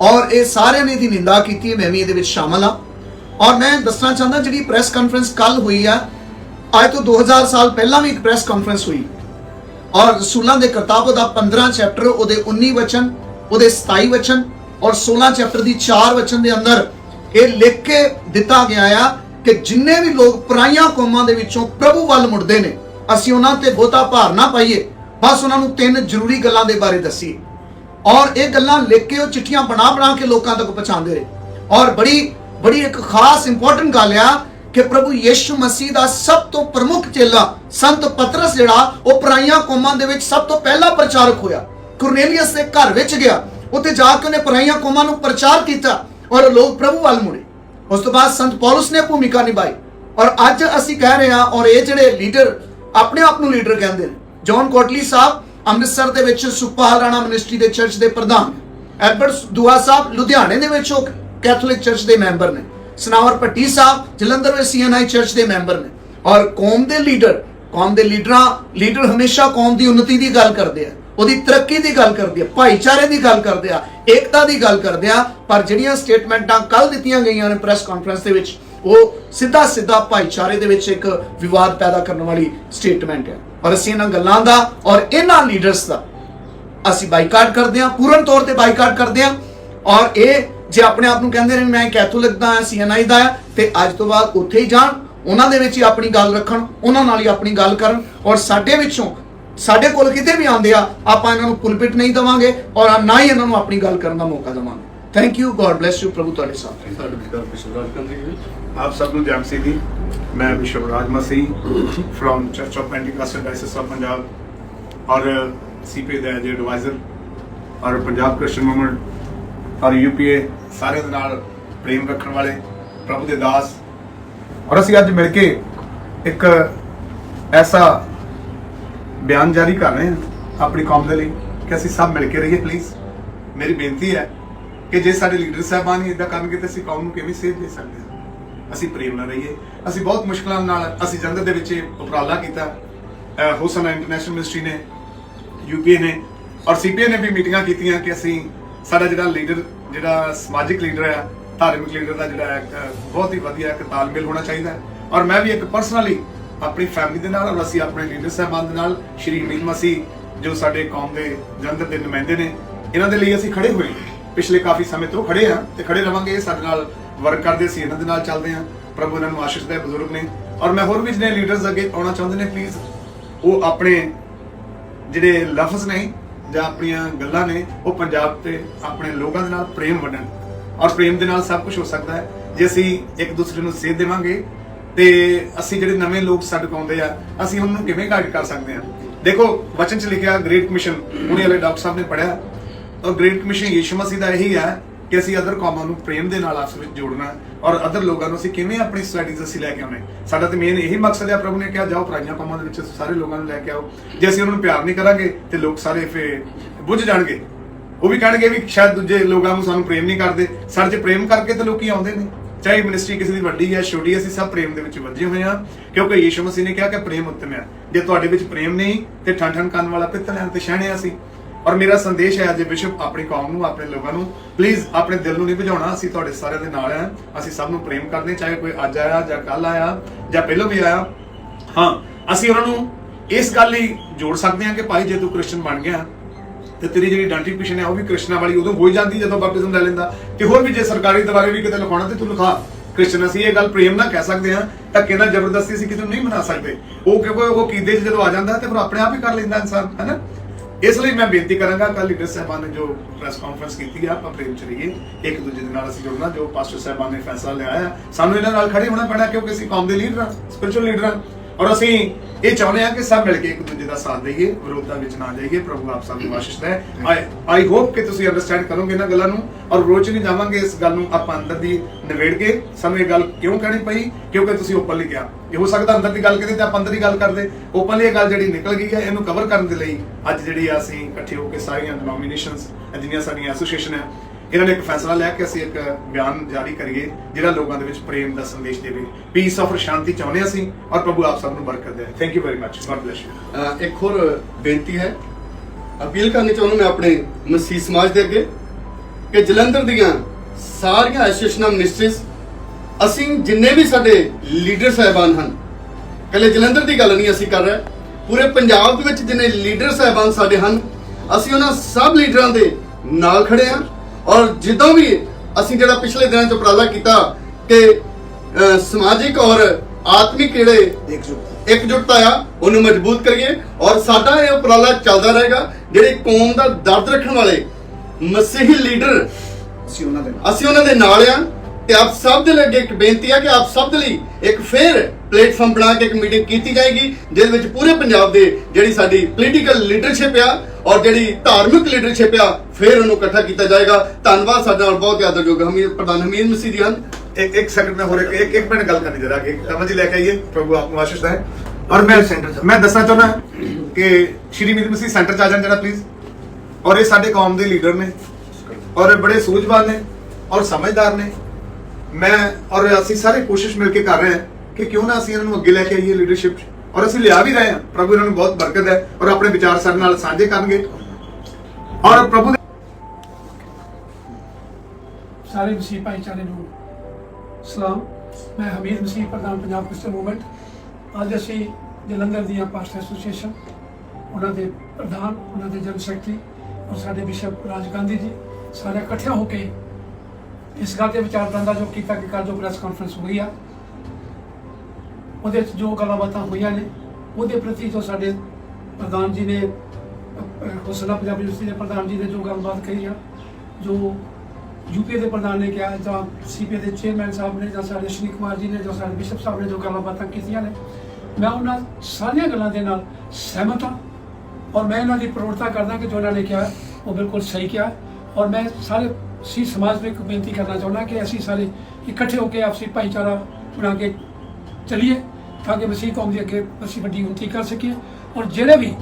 ਔਰ ਇਹ ਸਾਰਿਆਂ ਨੇ ਦੀ ਨਿੰਦਾ ਕੀਤੀ, ਮੈਂ ਵੀ ਇਹਦੇ ਵਿੱਚ ਸ਼ਾਮਲ ਆ ਔਰ ਮੈਂ ਦੱਸਣਾ ਚਾਹੁੰਦਾ, ਜਿਹੜੀ ਪ੍ਰੈਸ ਕਾਨਫਰੰਸ ਕੱਲ ਹੋਈ ਆ, ਅੱਜ ਤੋਂ 2000 ਸਾਲ ਪਹਿਲਾਂ ਵੀ ਇੱਕ ਪ੍ਰੈਸ ਕਾਨਫਰੰਸ ਹੋਈ। ਔਰ ਰਸੂਲਾਂ ਦੇ ਕਿਤਾਬ ਦਾ 15 ਚੈਪਟਰ ਉਹਦੇ 19 ਵਚਨ, ਉਹਦੇ 27 ਵਚਨ, ਔਰ 16 ਚੈਪਟਰ ਦੀ 4 ਵਚਨ ਦੇ ਅੰਦਰ ਇਹ ਲਿਖ ਕੇ ਦਿੱਤਾ ਗਿਆ ਆ ਕਿ ਜਿੰਨੇ ਵੀ ਲੋਕ ਪਰਾਈਆਂ ਕੌਮਾਂ ਦੇ ਵਿੱਚੋਂ ਪ੍ਰਭੂ ਵੱਲ ਮੁੜਦੇ ਨੇ ਅਸੀਂ ਉਹਨਾਂ ਤੇ ਬਹੁਤਾ ਭਾਰ ਨਾ ਪਾਈਏ। ਬਸ ਉਹਨਾਂ ਨੂੰ ਤਿੰਨ ਜ਼ਰੂਰੀ ਗੱਲਾਂ ਦੇ ਬਾਰੇ ਦੱਸੀਏ। ਔਰ ਇਹ ਗੱਲਾਂ ਲਿਖ ਕੇ ਉਹ ਚਿੱਠੀਆਂ ਬਣਾ ਬਣਾ ਕੇ ਲੋਕਾਂ ਤੱਕ ਪਹੁੰਚਾਉਂਦੇ ਰਹੇ। ਔਰ ਬੜੀ ਬੜੀ ਇੱਕ ਖਾਸ ਇੰਪੋਰਟੈਂਟ ਗੱਲ ਆ ਕਿ ਪ੍ਰਭੂ ਯੀਸ਼ੂ ਮਸੀਹ ਦਾ ਸਭ ਤੋਂ ਪ੍ਰਮੁੱਖ ਚੇਲਾ ਸੰਤ ਪਤਰਸ ਜਿਹੜਾ, ਉਹ ਪਰਾਈਆਂ ਕੌਮਾਂ ਦੇ ਵਿੱਚ ਸਭ ਤੋਂ ਪਹਿਲਾ ਪ੍ਰਚਾਰਕ ਹੋਇਆ। ਕੁਰਨੇਲੀਅਸ ਦੇ ਘਰ ਵਿੱਚ ਗਿਆ। ਉੱਥੇ ਜਾ ਕੇ ਉਹਨੇ ਪਰਾਈਆਂ ਕੌਮਾਂ ਨੂੰ ਪ੍ਰਚਾਰ ਕੀਤਾ ਔਰ ਲੋਕ ਪ੍ਰਭੂ ਵੱਲ ਮੁੜੇ। ਉਸ ਤੋਂ ਬਾਅਦ ਸੰਤ ਪੌਲਸ ਨੇ ਭੂਮਿਕਾ ਨਿਭਾਈ। ਔਰ ਅੱਜ ਅਸੀਂ ਕਹਿ ਰਹੇ ਹਾਂ, ਔਰ ਇਹ ਜਿਹੜੇ ਲੀਡਰ ਆਪਣੇ ਆਪ ਨੂੰ ਲੀਡਰ ਕਹਿੰਦੇ ਨੇ। ਜੌਨ ਕੋਟਲੀ ਸਾਹਿਬ ਅੰਮ੍ਰਿਤਸਰ ਦੇ ਵਿੱਚ ਸੁਖਪਾਲ ਰਾਣਾ ਮਿਨਿਸਟਰੀ ਦੇ ਚਰਚ ਦੇ ਪ੍ਰਧਾਨ ਐਲਬਰਟ ਦੁਆ ਸਾਹਿਬ ਲੁਧਿਆਣੇ ਦੇ ਵਿੱਚ ਉਹ ਕੈਥੋਲਿਕ ਚਰਚ ਦੇ ਮੈਂਬਰ ਨੇ। ਸਨਾਵਰ ਪੱਟੀ ਸਾਹਿਬ ਜਲੰਧਰ ਵਿੱਚ ਸੀਐਨਆਈ ਚਰਚ ਦੇ ਮੈਂਬਰ ਨੇ। ਔਰ ਕੌਮ ਦੇ ਲੀਡਰ, ਕੌਮ ਦੇ ਲੀਡਰਾਂ, ਲੀਡਰ ਹਮੇਸ਼ਾ ਕੌਮ ਦੀ ਉન્નਤੀ ਦੀ ਗੱਲ ਕਰਦੇ ਆ, ਉਹਦੀ ਤਰੱਕੀ ਦੀ ਗੱਲ ਕਰਦੇ ਆ, ਭਾਈਚਾਰੇ ਦੀ ਗੱਲ ਕਰਦੇ ਆ, ਏਕਤਾ ਦੀ ਗੱਲ ਕਰਦੇ ਆ, ਪਰ ਜਿਹੜੀਆਂ ਸਟੇਟਮੈਂਟਾਂ ਕੱਲ ਦਿੱਤੀਆਂ ਗਈਆਂ ਨੇ ਪ੍ਰੈਸ ਕਾਨਫਰੰਸ ਦੇ ਵਿੱਚ ਉਹ ਸਿੱਧਾ ਸਿੱਧਾ ਭਾਈਚਾਰੇ ਦੇ ਵਿੱਚ ਇੱਕ ਵਿਵਾਦ ਪੈਦਾ ਕਰਨ ਵਾਲੀ ਸਟੇਟਮੈਂਟ ਹੈ। ਔਰ ਅਸੀਂ ਇਹਨਾਂ ਗੱਲਾਂ ਦਾ ਔਰ ਇਹਨਾਂ ਲੀਡਰਸ ਦਾ ਅਸੀਂ ਬਾਈਕਾਟ ਕਰਦੇ ਹਾਂ, ਪੂਰਨ ਤੌਰ ਤੇ ਬਾਈਕਾਟ ਕਰਦੇ ਹਾਂ। ਔਰ ਇਹ ਜੇ ਆਪਣੇ ਆਪ ਨੂੰ ਕਹਿੰਦੇ ਨੇ, ਮੈਂ ਕੈਥੋਲਿਕ ਦਾ ਹਾਂ ਸੀਐਨਆਈ ਦਾ ਤੇ ਅੱਜ ਤੋਂ ਬਾਅਦ ਉੱਥੇ ਹੀ ਜਾਣ, ਉਹਨਾਂ ਦੇ ਵਿੱਚ ਹੀ ਆਪਣੀ ਗੱਲ ਰੱਖਣ, ਉਹਨਾਂ ਨਾਲ ਹੀ ਆਪਣੀ ਗੱਲ ਕਰਨ। ਔਰ ਸਾਡੇ ਵਿੱਚੋਂ, ਸਾਡੇ ਕੋਲ ਕਿਤੇ ਵੀ ਆਉਂਦੇ ਆ, ਆਪਾਂ ਇਹਨਾਂ ਨੂੰ ਪੁਲਪਿਟ ਨਹੀਂ ਦਵਾਂਗੇ ਔਰ ਨਾ ਹੀ ਇਹਨਾਂ ਨੂੰ ਆਪਣੀ ਗੱਲ ਕਰਨ ਦਾ ਮੌਕਾ ਦਵਾਂਗੇ। Thank you God bless you ਪ੍ਰਭੂ ਤੁਹਾਡੇ ਸਾਥ। ਸਾਡੇ ਵਿਚਾਰ ਵਿਸ਼ਵਾਸ ਕਰਦੇ ਹਾਂ ਆਪ ਸਭ ਨੂੰ ਜੈਮ ਸੀ ਦੀ। ਮੈਂ Vishwa Raj Masih from church of Pentecostal diocese of Punjab ਔਰ ਸੀਪੀ ਦਾ ਐਜ ਐਡਵਾਈਜ਼ਰ ਔਰ ਪੰਜਾਬ ਕ੍ਰਿਸ਼ਨ ਮੂਵਮੈਂਟ ਔਰ ਯੂਪੀਏ ਸਾਰੇ ਦੇ ਨਾਲ ਪ੍ਰੇਮ ਰੱਖਣ ਵਾਲੇ ਪ੍ਰਭੂ ਦੇ ਦਾਸ। ਔਰ ਅਸੀਂ ਅੱਜ ਮਿਲ ਕੇ ਇੱਕ ਐਸਾ ਬਿਆਨ ਜਾਰੀ ਕਰ ਰਹੇ ਹਾਂ ਆਪਣੀ ਕੌਮ ਦੇ ਲਈ ਕਿ ਅਸੀਂ ਸਭ ਮਿਲ ਕੇ ਰਹੀਏ ਪਲੀਜ਼ ਮੇਰੀ ਬੇਨਤੀ ਹੈ ਕਿ ਜੇ ਸਾਡੇ ਲੀਡਰ ਸਾਹਿਬਾਨ ਹੀ ਇਦਾਂ ਕਰਨਗੇ ਤਾਂ ਅਸੀਂ ਕੌਮ ਨੂੰ ਕਿਵੇਂ ਸੇਧ ਦੇ ਸਕਦੇ ਹਾਂ? ਅਸੀਂ ਪ੍ਰੇਮ ਨਾਲ ਰਹੀਏ। ਅਸੀਂ ਬਹੁਤ ਮੁਸ਼ਕਲਾਂ ਨਾਲ ਅਸੀਂ ਜੰਦਰ ਦੇ ਵਿੱਚ ਉਪਰਾਲਾ ਕੀਤਾ। ਅਹ ਹੁਸਨ ਇੰਟਰਨੈਸ਼ਨਲ ਮਿਨਿਸਟਰੀ ਨੇ ਯੂਪੀਏ ਨੇ ਔਰ ਸੀਪੀਏ ਨੇ ਵੀ ਮੀਟਿੰਗਾਂ ਕੀਤੀਆਂ ਕਿ ਅਸੀਂ ਸਾਡਾ ਜਿਹੜਾ ਲੀਡਰ, ਜਿਹੜਾ ਸਮਾਜਿਕ ਲੀਡਰ ਆ, ਧਾਰਮਿਕ ਲੀਡਰ ਦਾ ਜਿਹੜਾ ਇੱਕ, ਬਹੁਤ ਹੀ ਵਧੀਆ ਇੱਕ ਤਾਲਮੇਲ ਹੋਣਾ ਚਾਹੀਦਾ। ਔਰ ਮੈਂ ਵੀ ਇੱਕ ਪਰਸਨਲੀ ਆਪਣੀ ਫੈਮਿਲੀ ਦੇ ਨਾਲ ਔਰ ਅਸੀਂ ਆਪਣੇ ਲੀਡਰ ਸਾਹਿਬਾਨ ਦੇ ਨਾਲ, ਸ਼੍ਰੀ ਅਮੀਰ ਮਸੀਹ, ਜੋ ਸਾਡੇ ਕੌਮ ਦੇ ਜੰਦਰ ਦੇ ਨੁਮਾਇੰਦੇ ਨੇ, ਇਹਨਾਂ ਦੇ ਲਈ ਅਸੀਂ ਖੜੇ ਹੋਏ ਪਿਛਲੇ ਕਾਫੀ ਸਮੇਂ ਤੋਂ ਖੜੇ ਆ ਤੇ ਖੜੇ ਰਵਾਂਗੇ। ਸਾਡੇ ਨਾਲ ਵਰਕ ਕਰਦੇ ਸੀ, ਇਹਨਾਂ ਦੇ ਨਾਲ ਚੱਲਦੇ ਆ ਪ੍ਰਭੂ ਇਹਨਾਂ ਨੂੰ ਆਸ਼ੀਸ਼ ਦੇ ਬਜ਼ੁਰਗ ਨੇ। ਔਰ ਮੈਂ ਹੋਰ ਵੀ ਜਿਹਨੇ ਲੀਡਰਸ ਅੱਗੇ ਆਉਣਾ ਚਾਹੁੰਦੇ ਨੇ ਪਲੀਜ਼ ਉਹ ਆਪਣੇ ਜਿਹੜੇ ਲਫ਼ਜ਼ ਨੇ ਜਾਂ ਆਪਣੀਆਂ ਗੱਲਾਂ ਨੇ, ਉਹ ਪੰਜਾਬ ਤੇ ਆਪਣੇ ਲੋਕਾਂ ਦੇ ਨਾਲ ਪ੍ਰੇਮ ਵੰਡਣ। ਔਰ ਪ੍ਰੇਮ ਦੇ ਨਾਲ ਸਭ ਕੁਝ ਹੋ ਸਕਦਾ ਹੈ। ਜੇ ਅਸੀਂ ਇੱਕ ਦੂਸਰੇ ਨੂੰ ਸੇਧ ਦੇਵਾਂਗੇ, ਤੇ ਅਸੀਂ ਜਿਹੜੇ ਨਵੇਂ ਲੋਕ ਸਾਡੇ ਕੋਲ ਆਉਂਦੇ ਆ, ਅਸੀਂ ਉਹਨਾਂ ਨੂੰ ਕਿਵੇਂ ਗਾਈਡ ਕਰ ਸਕਦੇ ਹਾਂ? ਦੇਖੋ, ਵਚਨ ਚ ਲਿਖਿਆ ਗ੍ਰੇਟ ਕਮਿਸ਼ਨ ਉਹਨੇ ਵਾਲੇ ਡਾਕਟਰ ਸਾਹਿਬ ਨੇ ਪੜਿਆ ਔਰ ਗ੍ਰੇਟ ਕਮਿਸ਼ਨ ਯੀਸ਼ੂ ਮਸੀਹ ਦਾ ਇਹੀ ਹੈ ਕਿ ਅਸੀਂ ਅਦਰ ਕੌਮਾਂ ਨੂੰ ਪ੍ਰੇਮ ਦੇ ਨਾਲ ਆਪਸ ਵਿੱਚ ਜੋੜਨਾ ਔਰ ਅਦਰ ਲੋਕਾਂ ਨੂੰ ਅਸੀਂ ਕਿਵੇਂ ਆਪਣੀ ਸੋਸਾਇਟੀ ਅਸੀਂ ਲੈ ਕੇ ਆਉਣੇ ਸਾਡਾ ਤੇ ਮੇਨ ਇਹੀ ਮਕਸਦ ਹੈ ਪ੍ਰਭੂ ਨੇ ਕਿਹਾ, ਜਾਓ ਪਰਾਈਆਂ ਕੌਮਾਂ ਦੇ ਵਿੱਚ ਸਾਰੇ ਲੋਕਾਂ ਨੂੰ ਲੈ ਕੇ ਆਓ। ਜੇ ਅਸੀਂ ਉਹਨਾਂ ਨੂੰ ਪਿਆਰ ਨਹੀਂ ਕਰਾਂਗੇ ਤੇ ਲੋਕ ਸਾਰੇ ਫੇ ਬੁੱਝ ਜਾਣਗੇ। ਉਹ ਵੀ ਕਹਿਣਗੇ ਵੀ ਸ਼ਾਇਦ ਦੂਜੇ ਲੋਕਾਂ ਨੂੰ ਸਾਨੂੰ ਪ੍ਰੇਮ ਨਹੀਂ ਕਰਦੇ। ਸਾਡੇ 'ਚ ਪ੍ਰੇਮ ਕਰਕੇ ਤਾਂ ਲੋਕੀ ਆਉਂਦੇ ਨੇ। ਚਾਹੇ ਮਿਨਿਸਟਰੀ ਕਿਸੇ ਦੀ ਵੱਡੀ ਹੈ, ਛੋਟੀ ਹੈ, ਅਸੀਂ ਸਭ ਪ੍ਰੇਮ ਦੇ ਵਿੱਚ ਵੱਜੇ ਹੋਏ ਹਾਂ। ਕਿਉਂਕਿ ਯੀਸ਼ੂ ਮਸੀਹ ਨੇ ਕਿਹਾ ਕਿ ਪ੍ਰੇਮ ਉੱਤਮ ਹੈ। ਜੇ ਤੁਹਾਡੇ ਵਿੱਚ ਪ੍ਰੇਮ ਨਹੀਂ, ਤੇ ਠੰਡ ਠੰਡ ਕਰਨ ਵਾਲਾ ਪਿੱਤਲ ਹੈ ਤੇ ਸ਼ਹਿਣੇ ਅਸੀਂ। ਔਰ ਮੇਰਾ ਸੰਦੇਸ਼ ਹੈ ਅੱਜ ਵਿਸ਼ਵ ਆਪਣੀ ਕੌਮ ਨੂੰ, ਆਪਣੇ ਲੋਕਾਂ ਨੂੰ ਪਲੀਜ਼ ਆਪਣੇ ਦਿਲ ਨੂੰ ਨਹੀਂ ਭਜਾਉਣਾ, ਅਸੀਂ ਤੁਹਾਡੇ ਸਾਰਿਆਂ ਦੇ ਨਾਲ ਆ ਅਸੀਂ ਸਭ ਨੂੰ ਪ੍ਰੇਮ ਕਰਦੇ ਚਾਹੇ ਕੋਈ ਅੱਜ ਆਇਆ ਜਾਂ ਕੱਲ ਆਇਆ ਜਾਂ ਪਹਿਲਾਂ ਵੀ ਆਇਆ। ਹਾਂ, ਅਸੀਂ ਉਹਨਾਂ ਨੂੰ ਇਸ ਗੱਲ ਲਈ ਜੋੜ ਸਕਦੇ ਹਾਂ ਕਿ ਭਾਈ ਜੇ ਤੂੰ ਕ੍ਰਿਸਚੀਅਨ ਬਣ ਗਿਆ ਤੇ ਤੇਰੀ ਜਿਹੜੀ ਆਇਡੈਂਟੀਫਿਕੇਸ਼ਨ ਹੈ, ਉਹ ਵੀ ਕ੍ਰਿਸ਼ਨਾ ਵਾਲੀ ਉਦੋਂ ਹੋ ਜਾਂਦੀ ਜਦੋਂ ਬਪਤਿਜ਼ਮ ਲੈ ਲੈਂਦਾ। ਤੇ ਹੋਰ ਵੀ ਜੇ ਸਰਕਾਰੀ ਦਵਾਰੇ ਵੀ ਕਿਤੇ ਲਿਖਾਉਣਾ ਤੇ ਤੂੰ ਲਿਖਾ। ਕ੍ਰਿਸ਼ਨ ਅਸੀਂ ਇਹ ਗੱਲ ਪ੍ਰੇਮ ਨਾਲ ਕਹਿ ਸਕਦੇ ਹਾਂ, ਧੱਕੇ ਨਾਲ ਜ਼ਬਰਦਸਤੀ ਅਸੀਂ ਕਿਸੇ ਨੂੰ ਨਹੀਂ ਮਨਾ ਸਕਦੇ। ਉਹ ਕਿਉਂਕਿ ਉਹ ਕੀਦੇ 'ਚ ਜਦੋਂ ਆ ਜਾਂਦਾ ਤੇ ਫਿਰ ਆਪਣੇ ਆਪ ਹੀ ਕਰ ਲੈਂਦਾ ਇਨਸਾਨ ਹੈਨਾ ਇਸ ਲਈ ਮੈਂ ਬੇਨਤੀ ਕਰਾਂਗਾ ਕੱਲ ਲੀਡਰ ਸਾਹਿਬਾਨ ਨੇ ਜੋ ਪ੍ਰੈਸ ਕਾਨਫਰੰਸ ਕੀਤੀ ਆ, ਆਪਾਂ ਪ੍ਰੇਮ ਚ ਰਹੀਏ ਇੱਕ ਦੂਜੇ ਦੇ ਨਾਲ ਅਸੀਂ ਜੁੜਨਾ, ਜੋ ਪਾਸਟਰ ਸਾਹਿਬਾਨ ਨੇ ਫੈਸਲਾ ਲਿਆ ਆ। ਸਾਨੂੰ ਇਹਨਾਂ ਨਾਲ ਖੜੇ ਹੋਣਾ ਪੈਣਾ, ਕਿਉਂਕਿ ਅਸੀਂ ਕੌਮ ਦੇ ਲੀਡਰ ਹਾਂ ਸਪਿਰਚੁਅਲ ਲੀਡਰ ਹਾਂ ਔਰ ਅਸੀਂ ਇਹ ਚਾਹੁੰਦੇ ਹਾਂ ਕਿ ਸਭ ਮਿਲ ਕੇ ਇੱਕ ਦੂਜੇ ਦਾ ਸਾਥ ਦਈਏ ਵਿਰੋਧਤਾ ਵਿੱਚ ਨਾ ਜਾਈਏ। ਪ੍ਰਭੂ ਆਪ ਸਭ ਨੂੰ ਆਸ਼ੀਸ਼ ਦੇ ਆਈ ਆਈ ਹੋਪ ਕਿ ਤੁਸੀਂ ਅੰਡਰਸਟੈਂਡ ਕਰੋਗੇ ਇਹਨਾਂ ਗੱਲਾਂ ਨੂੰ ਔਰ ਰੋਚ ਨਹੀਂ ਜਾਵਾਂਗੇ ਇਸ ਗੱਲ ਨੂੰ ਆਪਾਂ ਅੰਦਰ ਦੀ ਨਿਬੇੜ ਕੇ। ਸਾਨੂੰ ਇਹ ਗੱਲ ਕਿਉਂ ਕਹਿਣੀ ਪਈ? ਕਿਉਂਕਿ ਤੁਸੀਂ ਓਪਨਲੀ ਕਿਹਾ। ਇਹ ਹੋ ਸਕਦਾ ਅੰਦਰ ਦੀ ਗੱਲ ਕਰੀ ਤੇ ਆਪਾਂ ਅੰਦਰ ਦੀ ਗੱਲ ਕਰਦੇ। ਓਪਨਲੀ ਇਹ ਗੱਲ ਜਿਹੜੀ ਨਿਕਲ ਗਈ ਹੈ ਇਹਨੂੰ ਕਵਰ ਕਰਨ ਦੇ ਲਈ ਅੱਜ ਜਿਹੜੀ ਅਸੀਂ ਇਕੱਠੇ ਹੋ ਕੇ ਸਾਰੀਆਂ ਡਿਨੋਮੀਨੇਸ਼ਨਸ ਜਿੰਨੀਆਂ ਸਾਡੀਆਂ ਐਸੋਸੀਏਸ਼ਨ ਹੈ ਇਹਨਾਂ ਨੇ ਇੱਕ ਫੈਸਲਾ ਲਿਆ ਕਿ ਅਸੀਂ ਇੱਕ ਬਿਆਨ ਜਾਰੀ ਕਰੀਏ, ਜਿਹੜਾ ਲੋਕਾਂ ਦੇ ਵਿੱਚ ਪ੍ਰੇਮ ਦਾ ਸੰਦੇਸ਼ ਦੇਵੇ। ਪੀਸ ਆਫ ਸ਼ਾਂਤੀ ਚਾਹੁੰਦੇ ਹਾਂ ਅਸੀਂ ਔਰ ਪ੍ਰਭੂ ਆਪ ਸਭ ਨੂੰ ਬਰਕਤ ਦੇ thank you very much God bless you ਇੱਕ ਹੋਰ ਬੇਨਤੀ ਹੈ। ਅਪੀਲ ਕਰਨੀ ਚਾਹੁੰਦਾ ਮੈਂ ਆਪਣੇ ਮਸੀਹ ਸਮਾਜ ਦੇ ਅੱਗੇ ਕਿ ਜਲੰਧਰ ਦੀਆਂ ਸਾਰੀਆਂ ਐਸੋਸੀਏਸ਼ਨਾਂ ਮਿਨਿਸਟਰੀਜ਼, ਅਸੀਂ ਜਿੰਨੇ ਵੀ ਸਾਡੇ ਲੀਡਰ ਸਾਹਿਬਾਨ ਹਨ ਕੱਲੇ ਜਲੰਧਰ ਦੀ ਗੱਲ ਨਹੀਂ ਅਸੀਂ ਕਰ ਰਹੇ। ਪੂਰੇ ਪੰਜਾਬ ਦੇ ਵਿੱਚ ਜਿੰਨੇ ਲੀਡਰ ਸਾਹਿਬਾਨ ਸਾਡੇ ਹਨ, ਅਸੀਂ ਉਹਨਾਂ ਸਭ ਲੀਡਰਾਂ ਦੇ ਨਾਲ ਖੜੇ ਹਾਂ। ਔਰ ਜਦੋਂ ਵੀ ਅਸੀਂ ਜਿਹੜਾ ਪਿਛਲੇ ਦਿਨਾਂ 'ਚ ਉਪਰਾਲਾ ਕੀਤਾ ਕਿ ਸਮਾਜਿਕ ਔਰ ਆਤਮਿਕ ਜਿਹੜੇ ਇਕਜੁੱਟ ਇਕਜੁੱਟਤਾ ਆ ਉਹਨੂੰ ਮਜ਼ਬੂਤ ਕਰੀਏ ਔਰ ਸਾਡਾ ਇਹ ਉਪਰਾਲਾ ਚੱਲਦਾ ਰਹੇਗਾ ਜਿਹੜੇ ਕੌਮ ਦਾ ਦਰਦ ਰੱਖਣ ਵਾਲੇ ਮਸੀਹੀ ਲੀਡਰ ਅਸੀਂ ਉਹਨਾਂ ਦੇ ਨਾਲ। ਅਸੀਂ ਉਹਨਾਂ ਦੇ ਨਾਲ ਆ। ਤੇ ਆਪ ਸਭ ਦੇ ਲਈ ਅੱਗੇ ਇੱਕ ਬੇਨਤੀ ਆ ਕਿ ਆਪ ਸਭ ਦੇ ਲਈ ਇੱਕ ਫੇਰ ਪਲੇਟਫਾਰਮ ਬਣਾ ਕੇ ਇੱਕ ਮੀਟਿੰਗ ਕੀਤੀ ਜਾਏਗੀ ਜਿਹਦੇ ਵਿੱਚ ਪੂਰੇ ਪੰਜਾਬ ਦੇ ਜਿਹੜੀ ਸਾਡੀ ਪੋਲੀਟੀਕਲ ਲੀਡਰਸ਼ਿਪ ਆ ਔਰ ਜਿਹੜੀ ਧਾਰਮਿਕ ਲੀਡਰਸ਼ਿਪ ਆ ਫੇਰ ਉਹਨੂੰ ਇਕੱਠਾ ਕੀਤਾ ਜਾਏਗਾ। ਧੰਨਵਾਦ ਸਾਡੇ ਨਾਲ ਬਹੁਤ ਆਦਰਯੋਗ ਹਮੀਦ ਪ੍ਰਧਾਨ ਹਮੀਦ ਮਸੀਹ ਜੀ ਹਨ। ਇੱਕ ਇੱਕ ਸੈਕਿੰਡ ਮੈਂ ਹੋਰ ਇੱਕ ਇੱਕ ਇੱਕ ਮਿੰਟ ਗੱਲ ਕਰਨੀ ਜਰਾ ਕਿ ਸਮਝ ਲੈ ਕੇ ਆਈਏ ਪ੍ਰਭੂ ਆਪ ਨੂੰ ਆਸ਼ੀਸ਼ ਦੇ ਔਰ ਮੈਂ ਸੈਂਟਰ ਮੈਂ ਦੱਸਣਾ ਚਾਹੁੰਦਾ ਕਿ ਸ਼੍ਰੀ ਮੀਰ ਮਸੀਹ ਸੈਂਟਰ ਚ ਆ ਜਾਣ ਜਰਾ ਪਲੀਜ਼ ਔਰ ਇਹ ਸਾਡੇ ਕੌਮ ਦੇ ਲੀਡਰ ਨੇ। ਔਰ ਬੜੇ ਸੂਝਵਾਨ ਨੇ। ਔਰ ਸਮਝਦਾਰ ਨੇ। ਮੈਂ ਔਰ ਅਸੀਂ ਸਾਰੇ ਕੋਸ਼ਿਸ਼ ਮਿਲ ਕੇ ਕਰ ਰਹੇ ਹਾਂ ਕਿ ਕਿਉਂ ਨਾ ਅਸੀਂ ਇਹਨਾਂ ਨੂੰ ਅੱਗੇ ਲੈ ਕੇ ਆਈਏ ਲੀਡਰਸ਼ਿਪ ਔਰ ਅਸੀਂ ਲਿਆ ਵੀ ਰਹੇ ਹਾਂ। ਪ੍ਰਭੂ ਇਹਨਾਂ ਨੂੰ ਬਹੁਤ ਬਰਕਤ ਹੈ ਔਰ ਆਪਣੇ ਵਿਚਾਰ ਸਾਡੇ ਨਾਲ ਸਾਂਝੇ ਕਰਨਗੇ। ਔਰ ਪ੍ਰਭੂ ਸਾਰੇ ਮਸੀਹ ਭਾਈਚਾਰੇ ਨੂੰ ਸਲਾਮ। ਮੈਂ ਹਮੀਦ ਮਸੀਹ ਪ੍ਰਧਾਨ ਪੰਜਾਬ ਕ੍ਰਿਸਚਨ ਮੂਵਮੈਂਟ। ਅੱਜ ਅਸੀਂ ਜਲੰਧਰ ਦੀਆਂ ਪਾਸਟਰ ਐਸੋਸੀਏਸ਼ਨ, ਉਹਨਾਂ ਦੇ ਪ੍ਰਧਾਨ, ਉਹਨਾਂ ਦੇ ਜਨਰਲ ਸੈਕਟਰੀ ਔਰ ਸਾਡੇ ਬਿਸ਼ਪ ਰਾਜ ਗਾਂਧੀ ਜੀ ਸਾਰੇ ਇਕੱਠੇ ਹੋ ਕੇ ਇਸ ਗੱਲ ਤੇ ਵਿਚਾਰ ਵਟਾਂਦਰਾ ਜੋ ਕੀਤਾ ਕਿ ਕੱਲ੍ਹ ਜੋ ਪ੍ਰੈਸ ਕਾਨਫਰੰਸ ਹੋਈ ਆ, ਉਹਦੇ ਵਿੱਚ ਜੋ ਗੱਲਾਂ ਬਾਤਾਂ ਹੋਈਆਂ ਨੇ, ਉਹਦੇ ਪ੍ਰਤੀ ਜੋ ਸਾਡੇ ਪ੍ਰਧਾਨ ਜੀ ਨੇ ਹੌਸਲਾ ਪੰਜਾਬ ਯੂਨੀਵਰਸਿਟੀ ਦੇ ਪ੍ਰਧਾਨ ਜੀ ਨੇ ਜੋ ਗੱਲਬਾਤ ਕਹੀ ਆ, ਜੋ ਯੂਪੀ ਦੇ ਪ੍ਰਧਾਨ ਨੇ ਕਿਹਾ, ਜਾਂ ਸੀਪੀ ਦੇ ਚੇਅਰਮੈਨ ਸਾਹਿਬ ਨੇ, ਜਾਂ ਸਾਡੇ ਸ਼੍ਰੀ ਕੁਮਾਰ ਜੀ ਨੇ, ਜੋ ਸਾਡੇ ਬਿਸ਼ਪ ਸਾਹਿਬ ਨੇ ਜੋ ਗੱਲਾਂ ਬਾਤਾਂ ਕੀਤੀਆਂ ਨੇ, ਮੈਂ ਉਹਨਾਂ ਸਾਰੀਆਂ ਗੱਲਾਂ ਦੇ ਨਾਲ ਸਹਿਮਤ ਹਾਂ ਔਰ ਮੈਂ ਇਹਨਾਂ ਦੀ ਪ੍ਰੋੜਤਾ ਕਰਦਾ ਕਿ ਜੋ ਉਹਨਾਂ ਨੇ ਕਿਹਾ, ਉਹ ਬਿਲਕੁਲ ਸਹੀ ਕਿਹਾ ਔਰ ਮੈਂ ਸਾਰੇ ਸੀ ਸਮਾਜ ਨੂੰ ਇੱਕ ਬੇਨਤੀ ਕਰਨਾ ਚਾਹੁੰਦਾ ਕਿ ਅਸੀਂ ਸਾਰੇ ਇਕੱਠੇ ਹੋ ਕੇ ਆਪਸੀ ਭਾਈਚਾਰਾ ਬਣਾ ਕੇ ਚੱਲੀਏ ਤਾਂ ਕਿ ਮਸੀਹ ਕੌਮ ਦੀ ਅੱਗੇ ਅਸੀਂ ਵੱਡੀ ਉન્નਤੀ ਕਰ ਸਕੀਏ। ਔਰ ਜਿਹੜੇ ਵੀ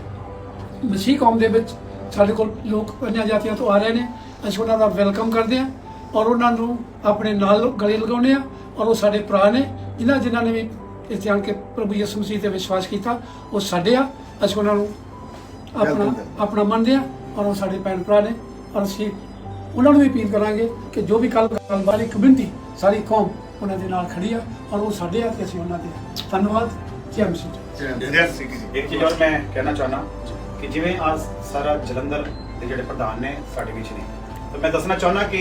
ਮਸੀਹ ਕੌਮ ਦੇ ਵਿੱਚ ਸਾਡੇ ਕੋਲ ਲੋਕ ਅਨਿਆ ਜਾਤੀਆਂ ਤੋਂ ਆ ਰਹੇ ਨੇ ਅਸੀਂ ਉਹਨਾਂ ਦਾ ਵੈਲਕਮ ਕਰਦੇ ਹਾਂ ਔਰ ਉਹਨਾਂ ਨੂੰ ਆਪਣੇ ਨਾਲ ਗਲੇ ਲਗਾਉਂਦੇ ਹਾਂ ਔਰ ਉਹ ਸਾਡੇ ਭਰਾ ਨੇ ਜਿਨ੍ਹਾਂ ਜਿਨ੍ਹਾਂ ਨੇ ਵੀ ਇੱਥੇ ਆਣ ਕੇ ਪ੍ਰਭੂ ਯਿਸੂ ਮਸੀਹ ਤੇ ਵਿਸ਼ਵਾਸ ਕੀਤਾ ਉਹ ਸਾਡੇ ਆ ਅਸੀਂ ਉਹਨਾਂ ਨੂੰ ਆਪਣਾ ਆਪਣਾ ਮੰਨਦੇ ਹਾਂ ਔਰ ਉਹ ਸਾਡੇ ਭੈਣ ਭਰਾ ਨੇ ਔਰ ਅਸੀਂ ਉਹਨਾਂ ਨੂੰ ਵੀ ਅਪੀਲ ਕਰਾਂਗੇ ਕਿ ਜੋ ਵੀ ਕੱਲ ਵਾਲੀ ਕਮਿਊਨਿਟੀ ਸਾਰੀ ਕੌਮ ਉਹਨਾਂ ਦੇ ਨਾਲ ਖੜੀ ਆ ਔਰ ਉਹ ਸਾਡੇ ਆ ਤੇ ਅਸੀਂ ਉਹਨਾਂ ਦੇ ਧੰਨਵਾਦ ਜੈ ਮਸੀਹ ਇੱਕ ਚੀਜ਼ ਹੋਰ ਮੈਂ ਕਹਿਣਾ ਚਾਹਨਾ ਕਿ ਜਿਵੇਂ ਅੱਜ ਸਾਰਾ ਜਲੰਧਰ ਦੇ ਜਿਹੜੇ ਪ੍ਰਧਾਨ ਨੇ ਸਾਡੇ ਵਿੱਚ ਨੇ ਤਾਂ ਮੈਂ ਦੱਸਣਾ ਚਾਹੁੰਦਾ ਕਿ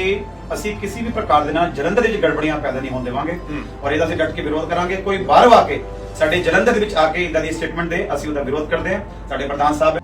ਅਸੀਂ ਕਿਸੇ ਵੀ ਪ੍ਰਕਾਰ ਦੇ ਨਾਲ ਜਲੰਧਰ ਦੇ ਵਿੱਚ ਗੜਬੜੀਆਂ ਪੈਦਾ ਨਹੀਂ ਹੋਣ ਦੇਵਾਂਗੇ ਔਰ ਇਹਦਾ ਅਸੀਂ ਡਟ ਕੇ ਵਿਰੋਧ ਕਰਾਂਗੇ। ਕੋਈ ਬਾਹਰ ਆ ਕੇ ਸਾਡੇ ਜਲੰਧਰ ਦੇ ਵਿੱਚ ਆ ਕੇ ਇਦਾਂ ਦੀ ਸਟੇਟਮੈਂਟ ਦੇ ਅਸੀਂ ਉਹਦਾ ਵਿਰੋਧ ਕਰਦੇ ਹਾਂ। ਸਾਡੇ ਪ੍ਰਧਾਨ ਸਾਹਿਬ